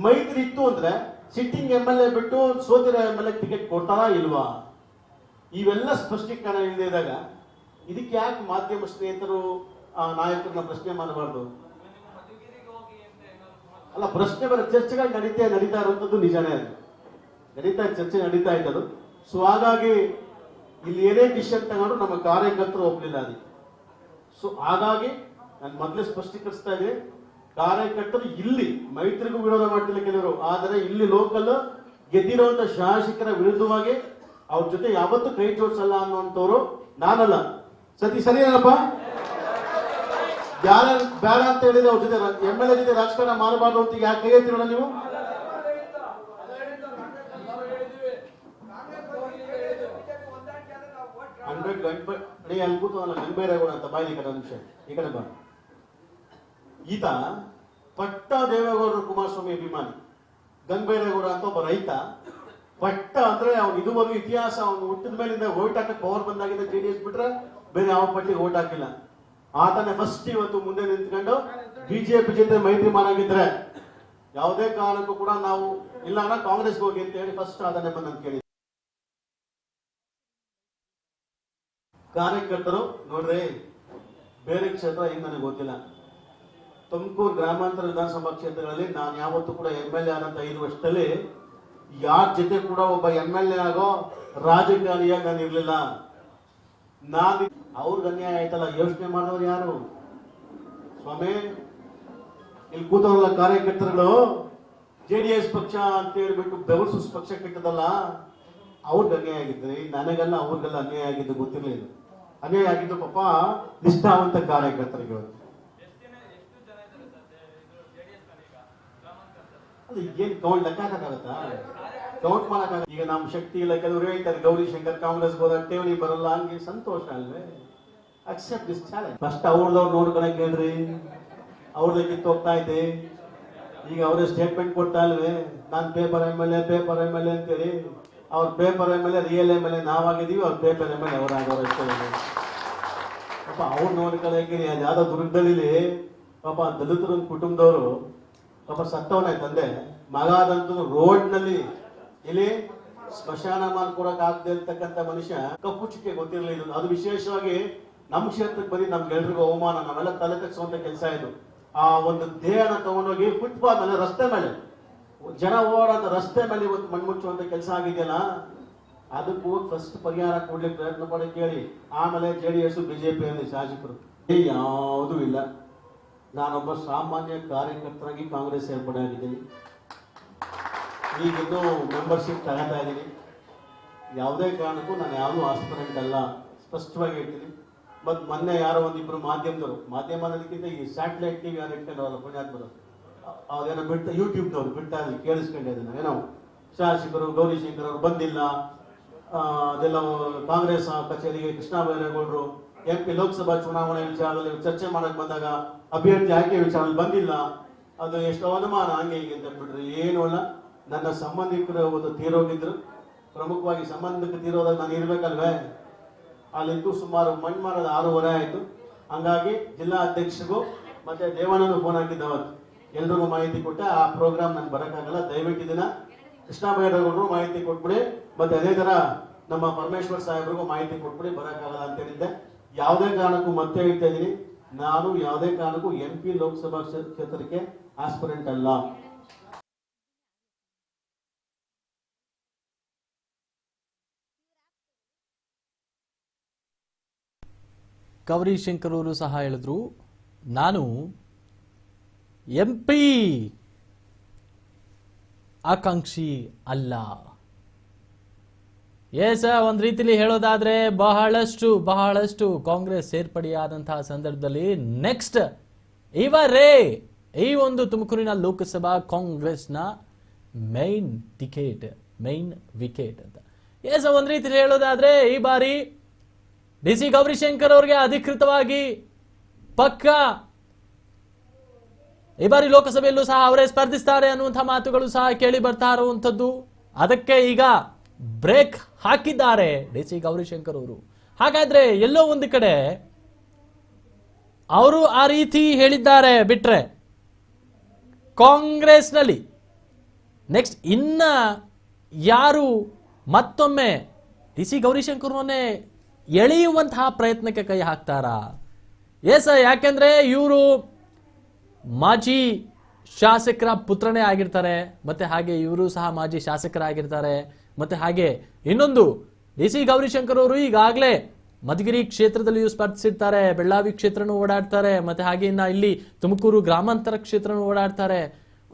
ಮೈತ್ರಿ ಇತ್ತು ಅಂದ್ರೆ ಸಿಟ್ಟಿಂಗ್ ಎಂ ಎಲ್ ಎ ಬಿಟ್ಟು ಸೋತಿರೋ ಎಂ ಎಲ್ ಎ ಟಿಕೆಟ್ ಕೊಡ್ತಾರಾ ಇಲ್ವಾ? ಇವೆಲ್ಲ ಸ್ಪಷ್ಟೀಕರಣ ಇಲ್ಲದೆ ಇದ್ದಾಗ ಇದಕ್ಕೆ ಯಾಕೆ ಮಾಧ್ಯಮ ಸ್ನೇಹಿತರು, ಆ, ನಾಯಕರನ್ನ ಪ್ರಶ್ನೆ ಮಾಡಬಾರ್ದು? ಅಲ್ಲ, ಪ್ರಶ್ನೆ ಬರೋ ಚರ್ಚೆಗಳು ನಡೀತಾ ನಡೀತಾ ಇರುವಂತದ್ದು ನಿಜಾನೇ ಅದು. ನಡೀತಾ, ಚರ್ಚೆ ನಡೀತಾ ಇದ್ದದು ಸೊ ಹಾಗಾಗಿ ಇಲ್ಲಿ ಏನೇ ಡಿಸಿಷನ್ ತಗೊಂಡು ನಮ್ಮ ಕಾರ್ಯಕರ್ತರು ಒಪ್ಪಲಿಲ್ಲ ಅದಕ್ಕೆ ಸೊ ಹಾಗಾಗಿ ನಾನು ಮೊದಲೇ ಸ್ಪಷ್ಟೀಕರಿಸ್ತಾ ಇದ್ದೀನಿ. ಕಾರ್ಯಕರ್ತರು ಇಲ್ಲಿ ಮೈತ್ರಿಗೂ ವಿರೋಧ ಮಾಡ್ತಿಲ್ಲ ಕೆಲವರು. ಆದರೆ ಇಲ್ಲಿ ಲೋಕಲ್ ಗೆದ್ದಿರುವಂತ ಶಾಸಕರ ವಿರುದ್ಧವಾಗಿ ಅವ್ರ ಜೊತೆ ಯಾವತ್ತೂ ಕೈ ಜೋಡಿಸಲ್ಲ ಅನ್ನುವಂಥವ್ರು ನಾನಲ್ಲ. ಸತಿ ಸರಿ ಏನಪ್ಪ ಯಾರ ಬೇಡ ಅಂತ ಹೇಳಿದ್ರೆ ಅವ್ರ ಜೊತೆ ಎಂ ಎಲ್ ಎ ಜೊತೆ ರಾಜಕಾರಣ ಮಾಡಬಾರ್ದು ಅಂತ ಯಾಕೆ ಕೈ ಎತ್ತಿರೋಣ ನೀವು? ಗಂಟೆ ಅಡಿ ಅಲ್ಲಿ ಕೂತವಲ್ಲ ಅಂತ ಬಾಯಿ ಈ ಕಡೆ ನಿಮಿಷ. ಈ ಕಡೆ ಬಾ. ಈತ ಪಟ್ಟ ದೇವೇಗೌಡರು ಕುಮಾರಸ್ವಾಮಿ ಅಭಿಮಾನಿ. ಅಂತ ಒಬ್ಬ ರೈತ. ಪಟ್ಟ ಅಂದ್ರೆ ಅವ್ನು ಇದುವರೆಗೂ ಇತಿಹಾಸ ಅವನು ಹುಟ್ಟಿದ ಮೇಲಿಂದ ಓಟ್ ಹಾಕಕ್ ಪವರ್ ಬಂದಾಗಿದ್ದ ಜೆ ಡಿ ಎಸ್ ಬಿಟ್ರೆ ಬೇರೆ ಯಾವ ಪಟ್ಟಿಗೆ ಓಟ್ ಹಾಕಿಲ್ಲ. ಆತನೇ ಫಸ್ಟ್ ಇವತ್ತು ಮುಂದೆ ನಿಂತ್ಕೊಂಡು ಬಿಜೆಪಿ ಜೊತೆ ಮೈತ್ರಿ ಮಾಡಾಗಿದ್ರೆ ಯಾವುದೇ ಕಾರಣಕ್ಕೂ ಕೂಡ ನಾವು ಇಲ್ಲ ಅಣ್ಣ, ಕಾಂಗ್ರೆಸ್ಗೆ ಹೋಗಿ ಅಂತ ಹೇಳಿ ಫಸ್ಟ್ ಆತನೇ ಬಂದಂತ ಕೇಳಿ ಕಾರ್ಯಕರ್ತರು ನೋಡ್ರಿ, ಬೇರೆ ಕ್ಷೇತ್ರ ಏನು ನನಗೆ ಗೊತ್ತಿಲ್ಲ. ತುಮಕೂರು ಗ್ರಾಮಾಂತರ ವಿಧಾನಸಭಾ ಕ್ಷೇತ್ರಗಳಲ್ಲಿ ನಾನು ಯಾವತ್ತೂ ಕೂಡ ಎಂ ಎಲ್ ಎ ಆದಂತ ಐದು ವರ್ಷದಲ್ಲಿ ಯಾರ ಜೊತೆ ಕೂಡ ಒಬ್ಬ ಎಂ ಎಲ್ ಎ ಆಗೋ ರಾಜಕಾರಣಿಯಾಗಿ ನಾನು ಇರಲಿಲ್ಲ. ನಾನು ಅವ್ರಿಗೆ ಅನ್ಯಾಯ ಆಯ್ತಲ್ಲ, ಯೋಚನೆ ಮಾಡಿದವ್ರು ಯಾರು? ಸ್ವಾಮಿ, ಇಲ್ಲಿ ಕೂತವಲ್ಲ ಕಾರ್ಯಕರ್ತರುಗಳು, ಜೆ ಡಿ ಎಸ್ ಪಕ್ಷ ಅಂತ ಹೇಳ್ಬಿಟ್ಟು ಬೆವರ್ಸ್ ಪಕ್ಷ ಕೆಟ್ಟದಲ್ಲ, ಅವ್ರಿಗೆ ಅನ್ಯಾಯ ಆಗಿದ್ರಿ, ನನಗೆಲ್ಲ ಅವ್ರಿಗೆಲ್ಲ ಅನ್ಯಾಯ ಆಗಿದ್ದು ಗೊತ್ತಿರಲಿಲ್ಲ. ಅನ್ಯಾಯ ಆಗಿದ್ದು ಪಾಪ ನಿಷ್ಠಾವಂತ ಕಾರ್ಯಕರ್ತರಿಗೆ. ಅದು ಏನ್ ಕೌಂಟ್ ಲೆಕ್ಕ ಕೌಂಟ್ ಮಾಡಕ್ಕಾಗ ಈಗ ನಮ್ ಶಕ್ತಿ ಇಲ್ಲ ಕೆಲವರು ಹೇಳ್ತಾರೆ, ಗೌರಿ ಶಂಕರ್ ಕಾಂಗ್ರೆಸ್ ಹೋದಾಗ ಠೇವಣಿ ಬರಲ್ಲ, ಹಂಗೆ ಸಂತೋಷ ಅಲ್ವೇ? ಅಕ್ಸೆಪ್ಟ್ ದಿಸ್ ಚಾಲೆಂಜ್ ಫಸ್ಟ್ ಅವ್ರದವ್ರು ನೋಡ್ಕೊಳಕ್ ಹೇಳ್ರಿ. ಅವ್ರದ್ದು ಕಿತ್ತು ಹೋಗ್ತಾ ಇದೆ. ಈಗ ಅವರೇ ಸ್ಟೇಟ್ಮೆಂಟ್ ಕೊಡ್ತಾ ಇಲ್ವೇ? ನಾನ್ paper M L A paper M L A ಅಂತೇಳಿ. ಅವ್ರ paper M L A real M L A ನಾವಾಗಿದೀವಿ ಅವ್ರ ಪೇಪರ್ ಎಂ ಎಲ್ ಅಷ್ಟೇ ಪಾಪ ಅವ್ರು ನೋಡ್ಕೊಳಕ್ಕೆ ಅದು ಯಾವ್ದೋ ದುರ್ಗದಲ್ಲಿ ಪಾಪ ದಲಿತರ ಕುಟುಂಬದವರು ಪಾಪ ಸತ್ತವನೇ ತಂದೆ. ಮಗ ಆದಂತೂ ರೋಡ್ನಲ್ಲಿ ಇಲ್ಲಿ ಸ್ಮಶಾನ ಮಾಡ್ಕೊಡಕ್ ಆಗದೆ ಇರ್ತಕ್ಕಂಥ ಮನುಷ್ಯ ಕಪ್ಪುಚಿಕೆ ಗೊತ್ತಿರಲಿಲ್ಲ. ಗೊತ್ತಿರಲಿಲ್ಲ ಅದು ವಿಶೇಷವಾಗಿ ನಮ್ಮ ಕ್ಷೇತ್ರಕ್ಕೆ ಬರೀ ನಮ್ಗೆಲ್ರಿಗೂ ಅವಮಾನ. ನಾವೆಲ್ಲ ತಲೆ ತಗ್ಸುವಂತ ಕೆಲಸ ಇದು. ಆ ಒಂದು ದೇಹನ ತಗೊಂಡೋಗಿ ಫುಟ್ಪಾತ್ ಮೇಲೆ, ರಸ್ತೆ ಮೇಲೆ ಜನ ಓಡಾಡೋ ರಸ್ತೆ ಮೇಲೆ ಇವತ್ತು ಮಣ್ಮುಚ್ಚುವಂತ ಕೆಲಸ ಆಗಿದೆಯಲ್ಲ, ಅದಕ್ಕೂ ಫಸ್ಟ್ ಪರಿಹಾರ ಕೊಡ್ಲಿಕ್ಕೆ ಪ್ರಯತ್ನ ಪಡಿ ಕೇಳಿ. ಆಮೇಲೆ ಜೆ ಡಿ ಎಸ್ ಬಿಜೆಪಿ ಅಲ್ಲಿ ಶಾಸಕರು. ಯಾವುದೂ ಇಲ್ಲ. ನಾನೊಬ್ಬ ಸಾಮಾನ್ಯ ಕಾರ್ಯಕರ್ತರಾಗಿ ಕಾಂಗ್ರೆಸ್ ಸೇರ್ಪಡೆ ಆಗಿದ್ದೀನಿ. ಈಗಿನ್ನೂ ಮೆಂಬರ್ಶಿಪ್ ತಗೋತಾ ಇದ್ದೀನಿ. ಯಾವುದೇ ಕಾರಣಕ್ಕೂ ನಾನು ಯಾವುದೂ ಆಸ್ಪರೆಂಟ್ ಅಲ್ಲ. ಸ್ಪಷ್ಟವಾಗಿ ಹೇಳ್ತೀನಿ. ಮತ್ತು ಮೊನ್ನೆ ಯಾರೋ ಒಂದಿಬ್ಬರು ಮಾಧ್ಯಮದವರು ಮಾಧ್ಯಮ ಈ ಸ್ಯಾಟಲೈಟ್ ಟಿವಿ ಯಾರು ಇಟ್ಕೊಂಡವಲ್ಲ ಪುಣ್ಯಾತ್ಮರು ಅದೇನೋ ಬಿಟ್ಟು ಯೂಟ್ಯೂಬ್ನವ್ರು ಬಿಟ್ಟ ಅಲ್ಲಿ ಕೇಳಿಸ್ಕೊಂಡೆ ಅದನ್ನ. ಏನೋ ಶಾಸಕರು ಗೌರಿಶಂಕರ್ ಅವರು ಬಂದಿಲ್ಲ. ಅದೆಲ್ಲ ಕಾಂಗ್ರೆಸ್ ಕಚೇರಿಗೆ ಕೃಷ್ಣ ಬೈರೇಗೌಡರು ಎಂ ಪಿ ಲೋಕಸಭಾ ಚುನಾವಣೆ ವಿಚಾರದಲ್ಲಿ ಚರ್ಚೆ ಮಾಡಕ್ ಬಂದಾಗ ಅಭ್ಯರ್ಥಿ ಆಯ್ಕೆ ವಿಚಾರದಲ್ಲಿ ಬಂದಿಲ್ಲ. ಅದು ಎಷ್ಟೋ ಅನುಮಾನ, ಹಂಗೆ ಹೀಗೆ ಅಂತ ಬಿಟ್ರಿ. ಏನು ಅಲ್ಲ, ನನ್ನ ಸಂಬಂಧಿಕರು ಒಂದು ತೀರೋಗಿದ್ರು. ಪ್ರಮುಖವಾಗಿ ಸಂಬಂಧಿಕ ತೀರೋದಾಗ ನಾನು ಇರ್ಬೇಕಲ್ವೇ? ಅಲ್ಲಿದ್ದು ಸುಮಾರು ಮಣ್ಣು ಆರೂವರೆ ಆಯಿತು. ಹಂಗಾಗಿ ಜಿಲ್ಲಾ ಅಧ್ಯಕ್ಷಗೂ ಮತ್ತೆ ದೇವಾನಂದ ಫೋನ್ ಹಾಕಿದ್ದ ಅವತ್ತು. ಎಲ್ರಿಗೂ ಮಾಹಿತಿ ಕೊಟ್ಟೆ, ಆ ಪ್ರೋಗ್ರಾಮ್ ನಾನು ಬರೋಕ್ಕಾಗಲ್ಲ. ದಯವಿಟ್ಟು ದಿನ ಕೃಷ್ಣ ಮಾಹಿತಿ ಕೊಟ್ಬಿಡಿ. ಮತ್ತೆ ಅದೇ ತರ ನಮ್ಮ ಪರಮೇಶ್ವರ್ ಸಾಹೇಬ್ರಿಗೂ ಮಾಹಿತಿ ಕೊಟ್ಬಿಡಿ, ಬರೋಕ್ಕಾಗಲ್ಲ ಅಂತ ಹೇಳಿದ್ದೆ. ಯಾವುದೇ ಕಾರಣಕ್ಕೂ ಮತ್ತೆ ಹೇಳ್ತಾ ಇದ್ದೀನಿ ನಾನು ಯಾವುದೇ ಕಾರಣಕ್ಕೂ ಎಂ ಪಿ ಲೋಕಸಭಾ ಕ್ಷೇ- ಕ್ಷೇತ್ರಕ್ಕೆ ಆಸ್ಪಿರೆಂಟ್ ಅಲ್ಲ. ಗೌರಿ ಅವರು ಸಹ ಹೇಳಿದ್ರು, ನಾನು ಎಂ ಪಿ ಆಕಾಂಕ್ಷಿ ಅಲ್ಲ. ಎಸ್ ಒಂದು ರೀತಿಲಿ ಹೇಳೋದಾದ್ರೆ ಬಹಳಷ್ಟು ಬಹಳಷ್ಟು ಕಾಂಗ್ರೆಸ್ ಸೇರ್ಪಡೆಯಾದಂತಹ ಸಂದರ್ಭದಲ್ಲಿ ನೆಕ್ಸ್ಟ್ ಇವರೇ ಈ ಒಂದು ತುಮಕೂರಿನ ಲೋಕಸಭಾ ಕಾಂಗ್ರೆಸ್ನ ಮೈನ್ ಟಿಕೆಟ್ ಮೈನ್ ವಿಕೆಟ್ ಅಂತ. ಎಸ್ ಒಂದು ರೀತಿಲಿ ಹೇಳೋದಾದ್ರೆ ಈ ಬಾರಿ ಡಿ ಸಿ ಗೌರಿಶಂಕರ್ ಅವರಿಗೆ ಅಧಿಕೃತವಾಗಿ ಪಕ್ಕ ಈ ಬಾರಿ ಲೋಕಸಭೆಯಲ್ಲೂ ಸಹ ಅವರೇ ಸ್ಪರ್ಧಿಸ್ತಾರೆ ಅನ್ನುವಂಥ ಮಾತುಗಳು ಸಹ ಕೇಳಿ ಬರ್ತಾ ಇರುವಂಥದ್ದು. ಅದಕ್ಕೆ ಈಗ ಬ್ರೇಕ್ ಹಾಕಿದ್ದಾರೆ ಡಿ ಸಿ ಗೌರಿಶಂಕರ್ ಅವರು. ಹಾಗಾದ್ರೆ ಎಲ್ಲೋ ಒಂದು ಕಡೆ ಅವರು ಆ ರೀತಿ ಹೇಳಿದ್ದಾರೆ ಬಿಟ್ರೆ ಕಾಂಗ್ರೆಸ್ನಲ್ಲಿ ನೆಕ್ಸ್ಟ್ ಇನ್ನ ಯಾರು ಮತ್ತೊಮ್ಮೆ ಡಿ ಸಿ ಗೌರಿಶಂಕರ್ನೇ ಎಳೆಯುವಂತಹ ಪ್ರಯತ್ನಕ್ಕೆ ಕೈ ಹಾಕ್ತಾರಾ? ಎಸ್, ಯಾಕೆಂದ್ರೆ ಇವರು ಮಾಜಿ ಶಾಸಕರ ಪುತ್ರನೇ ಆಗಿರ್ತಾರೆ, ಮತ್ತೆ ಹಾಗೆ ಇವರು ಸಹ ಮಾಜಿ ಶಾಸಕರಾಗಿರ್ತಾರೆ, ಮತ್ತೆ ಹಾಗೆ ಇನ್ನೊಂದು ಡಿ ಸಿ ಗೌರಿಶಂಕರ್ ಅವರು ಈಗಾಗಲೇ ಮಧುಗಿರಿ ಕ್ಷೇತ್ರದಲ್ಲಿಯೂ ಸ್ಪರ್ಧಿಸಿರ್ತಾರೆ, ಬೆಳ್ಳಾವಿ ಕ್ಷೇತ್ರನೂ ಓಡಾಡ್ತಾರೆ, ಮತ್ತೆ ಹಾಗೆ ಇನ್ನ ಇಲ್ಲಿ ತುಮಕೂರು ಗ್ರಾಮಾಂತರ ಕ್ಷೇತ್ರನೂ ಓಡಾಡ್ತಾರೆ.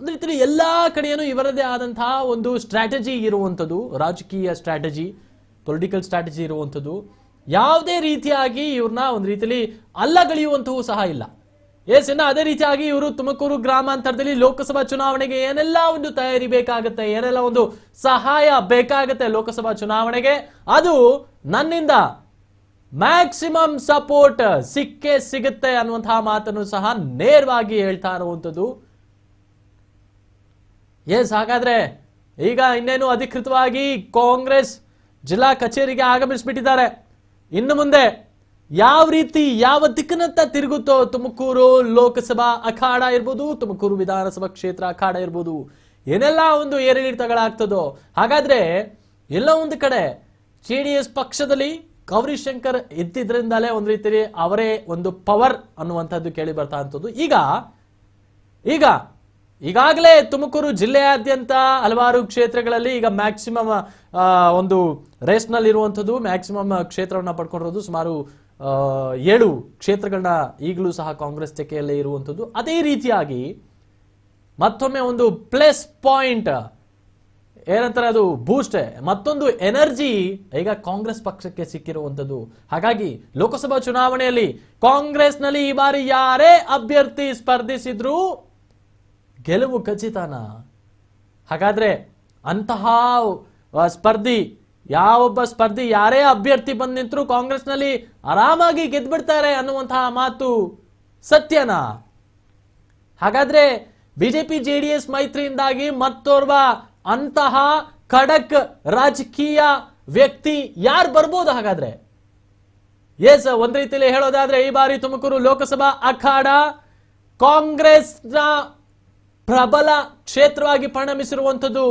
ಒಂದು ರೀತಿಯಲ್ಲಿ ಎಲ್ಲ ಕಡೆಯೂ ಇವರದೇ ಆದಂತಹ ಒಂದು ಸ್ಟ್ರಾಟಜಿ ಇರುವಂಥದ್ದು, ರಾಜಕೀಯ ಸ್ಟ್ರಾಟಜಿ ಪೊಲಿಟಿಕಲ್ ಸ್ಟ್ರಾಟಜಿ ಇರುವಂಥದ್ದು. ಯಾವುದೇ ರೀತಿಯಾಗಿ ಇವ್ರನ್ನ ಒಂದು ರೀತಿಯಲ್ಲಿ ಅಲ್ಲಗಳೆಯುವಂಥವು ಸಹ ಇಲ್ಲ. ಎಸ್ ಇನ್ನು ಅದೇ ರೀತಿಯಾಗಿ ಇವರು ತುಮಕೂರು ಗ್ರಾಮಾಂತರದಲ್ಲಿ ಲೋಕಸಭಾ ಚುನಾವಣೆಗೆ ಏನೆಲ್ಲ ಒಂದು ತಯಾರಿ ಬೇಕಾಗುತ್ತೆ, ಏನೆಲ್ಲ ಒಂದು ಸಹಾಯ ಬೇಕಾಗುತ್ತೆ ಲೋಕಸಭಾ ಚುನಾವಣೆಗೆ, ಅದು ನನ್ನಿಂದ ಮ್ಯಾಕ್ಸಿಮಮ್ ಸಪೋರ್ಟ್ ಸಿಕ್ಕೇ ಸಿಗುತ್ತೆ ಅನ್ನುವಂತಹ ಮಾತನ್ನು ಸಹ ನೇರವಾಗಿ ಹೇಳ್ತಾ ಇರುವಂಥದ್ದು. ಎಸ್, ಹಾಗಾದ್ರೆ ಈಗ ಇನ್ನೇನು ಅಧಿಕೃತವಾಗಿ ಕಾಂಗ್ರೆಸ್ ಜಿಲ್ಲಾ ಕಚೇರಿಗೆ ಆಗಮಿಸಿಬಿಟ್ಟಿದ್ದಾರೆ. ಇನ್ನು ಮುಂದೆ ಯಾವ ರೀತಿ ಯಾವ ದಿಕ್ಕಿನತ್ತ ತಿರುಗುತ್ತೋ ತುಮಕೂರು ಲೋಕಸಭಾ ಅಖಾಡ ಇರ್ಬೋದು, ತುಮಕೂರು ವಿಧಾನಸಭಾ ಕ್ಷೇತ್ರ ಅಖಾಡ ಇರ್ಬೋದು, ಏನೆಲ್ಲ ಒಂದು ಏರಿಳಿತಗಳಾಗ್ತದೋ ಹಾಗಾದ್ರೆ ಎಲ್ಲ ಒಂದು ಕಡೆ ಜೆ ಡಿ ಎಸ್ ಪಕ್ಷದಲ್ಲಿ ಗೌರಿಶಂಕರ್ ಇದ್ದಿದ್ರಿಂದಲೇ ಒಂದು ರೀತಿಯಲ್ಲಿ ಅವರೇ ಒಂದು ಪವರ್ ಅನ್ನುವಂಥದ್ದು ಕೇಳಿ ಬರ್ತಾ ಅಂತದ್ದು. ಈಗ ಈಗ, ಈಗಾಗಲೇ ತುಮಕೂರು ಜಿಲ್ಲೆಯಾದ್ಯಂತ ಹಲವಾರು ಕ್ಷೇತ್ರಗಳಲ್ಲಿ ಈಗ ಮ್ಯಾಕ್ಸಿಮಮ್ ಒಂದು ರೇಸ್ನಲ್ಲಿರುವಂಥದ್ದು ಮ್ಯಾಕ್ಸಿಮಮ್ ಕ್ಷೇತ್ರವನ್ನ ಪಡ್ಕೊಂಡಿರೋದು ಸುಮಾರು ಏಳು ಕ್ಷೇತ್ರಗಳನ್ನ ಈಗಲೂ ಸಹ ಕಾಂಗ್ರೆಸ್ ತೆಕೆಯಲ್ಲೇ ಇರುವಂಥದ್ದು. ಅದೇ ರೀತಿಯಾಗಿ ಮತ್ತೊಮ್ಮೆ ಒಂದು ಪ್ಲಸ್ ಪಾಯಿಂಟ್. ಏನಂತಾರೆ ಅದು? ಬೂಸ್ಟ್ ಮತ್ತೊಂದು ಎನರ್ಜಿ ಈಗ ಕಾಂಗ್ರೆಸ್ ಪಕ್ಷಕ್ಕೆ ಸಿಕ್ಕಿರುವಂಥದ್ದು. ಹಾಗಾಗಿ ಲೋಕಸಭಾ ಚುನಾವಣೆಯಲ್ಲಿ ಕಾಂಗ್ರೆಸ್ನಲ್ಲಿ ಈ ಬಾರಿ ಯಾರೇ ಅಭ್ಯರ್ಥಿ ಸ್ಪರ್ಧಿಸಿದ್ರು ಗೆಲುವು ಖಚಿತನ. ಹಾಗಾದ್ರೆ ಅಂತಹ ಸ್ಪರ್ಧಿ ಯಾವೊಬ್ಬ ಸ್ಪರ್ಧಿ, ಯಾರೇ ಅಭ್ಯರ್ಥಿ ಬಂದು ನಿಂತರೂ ಕಾಂಗ್ರೆಸ್ನಲ್ಲಿ ಆರಾಮಾಗಿ ಗೆದ್ಬಿಡ್ತಾರೆ ಅನ್ನುವಂತಹ ಮಾತು ಸತ್ಯನಾ? ಹಾಗಾದ್ರೆ ಬಿಜೆಪಿ, ಜೆಡಿಎಸ್ ಮೈತ್ರಿಯಿಂದಾಗಿ ಮತ್ತೋರ್ವ ಅಂತಹ ಖಡಕ್ ರಾಜಕೀಯ ವ್ಯಕ್ತಿ ಯಾರು ಬರ್ಬೋದು ಹಾಗಾದ್ರೆ? ಎಸ್, ಒಂದ್ ರೀತಿಯಲ್ಲಿ ಹೇಳೋದಾದ್ರೆ ಈ ಬಾರಿ ತುಮಕೂರು ಲೋಕಸಭಾ ಅಖಾಡ ಕಾಂಗ್ರೆಸ್ನ ಪ್ರಬಲ ಕ್ಷೇತ್ರವಾಗಿ ಪರಿಣಮಿಸಿರುವಂಥದ್ದು.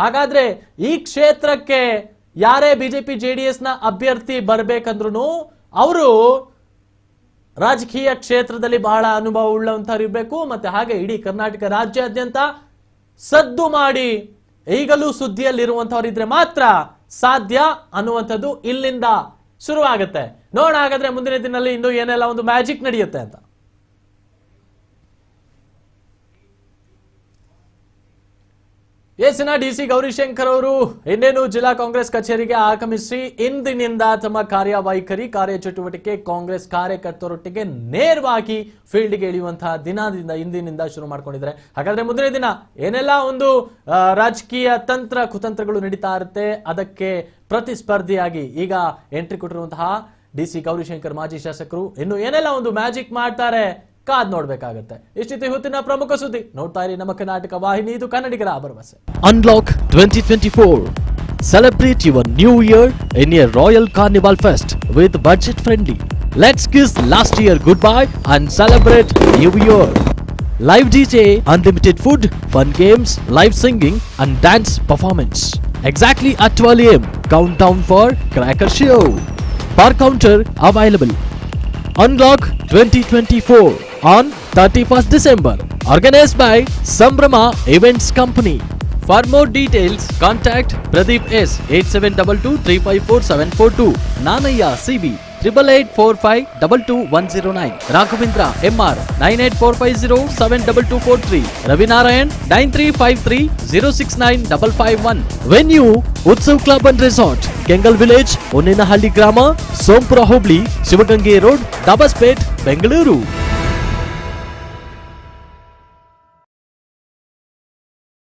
ಹಾಗಾದ್ರೆ ಈ ಕ್ಷೇತ್ರಕ್ಕೆ ಯಾರೇ ಬಿಜೆಪಿ ಜೆಡಿಎಸ್ನ ಅಭ್ಯರ್ಥಿ ಬರ್ಬೇಕಂದ್ರು ಅವರು ರಾಜಕೀಯ ಕ್ಷೇತ್ರದಲ್ಲಿ ಬಹಳ ಅನುಭವ ಉಳ್ಳಂತವ್ರು ಇರಬೇಕು. ಮತ್ತೆ ಹಾಗೆ ಇಡೀ ಕರ್ನಾಟಕ ರಾಜ್ಯಾದ್ಯಂತ ಸದ್ದು ಮಾಡಿ ಈಗಲೂ ಸುದ್ದಿಯಲ್ಲಿರುವಂತವ್ರು ಇದ್ರೆ ಮಾತ್ರ ಸಾಧ್ಯ ಅನ್ನುವಂಥದ್ದು ಇಲ್ಲಿಂದ ಶುರುವಾಗುತ್ತೆ. ನೋಡ ಹಾಗಾದ್ರೆ ಮುಂದಿನ ದಿನದಲ್ಲಿ ಇನ್ನು ಏನೆಲ್ಲ ಒಂದು ಮ್ಯಾಜಿಕ್ ನಡೆಯುತ್ತೆ ಅಂತ. ಎಸ್ನ ಡಿಸಿ ಗೌರಿಶಂಕರ್ ಅವರು ಇನ್ನೇನು ಜಿಲ್ಲಾ ಕಾಂಗ್ರೆಸ್ ಕಚೇರಿಗೆ ಆಗಮಿಸಿ ಇಂದಿನಿಂದ ತಮ್ಮ ಕಾರ್ಯವೈಖರಿ, ಕಾರ್ಯಚಟುವಟಿಕೆ, ಕಾಂಗ್ರೆಸ್ ಕಾರ್ಯಕರ್ತರೊಟ್ಟಿಗೆ ನೇರವಾಗಿ ಫೀಲ್ಡ್ಗೆ ಇಳಿಯುವಂತಹ ದಿನದಿಂದ ಇಂದಿನಿಂದ ಶುರು ಮಾಡ್ಕೊಂಡಿದ್ದಾರೆ. ಹಾಗಾದ್ರೆ ಮುಂದಿನ ದಿನ ಏನೆಲ್ಲ ಒಂದು ರಾಜಕೀಯ ತಂತ್ರ, ಕುತಂತ್ರಗಳು ನಡೀತಾ ಇರುತ್ತೆ, ಅದಕ್ಕೆ ಪ್ರತಿಸ್ಪರ್ಧಿಯಾಗಿ ಈಗ ಎಂಟ್ರಿ ಕೊಟ್ಟಿರುವಂತಹ ಡಿ ಸಿ ಗೌರಿಶಂಕರ್ ಮಾಜಿ ಶಾಸಕರು. ಇನ್ನು ಏನೆಲ್ಲ ಒಂದು ಮ್ಯಾಜಿಕ್ ಮಾಡ್ತಾರೆ? ಕಾದ್ ನೋಡ್ಬೇಕಾಗತ್ತೆ ಇಷ್ಟಿತ್ತು ಇವತ್ತಿನ ಪ್ರಮುಖ ಸುದ್ದಿ ನೋಡ್ತಾ ಇರಿ ನಮ್ಮ ಕರ್ನಾಟಕ ವಾಹಿನಿ ಇದು ಕನ್ನಡಿಗರ ಭರವಸೆ Unlock 2024. Celebrate your new year in a Royal Carnival Fest with budget friendly. Let's kiss last year goodbye and celebrate new year. Live DJ, unlimited food, fun games, live singing and dance performance. Exactly at 12 am. Countdown for Cracker Show. Bar counter available. Unlock 2024 on 31st December. Organized by Sambrama Events Company. For more details, contact Pradeep S. 8722 Nanaya CB. Triple eight four five double two one zero nine Raghavendra MR nine eight four five zero seven double two four three Ravinarayan nine three five three zero six nine double five one venue Utsav club and resort Kengal village Onnenahalli ಗ್ರಾಮ ಸೋಂಪುರ ಹೋಬಳಿ Shivagange road Dabaspet Bengaluru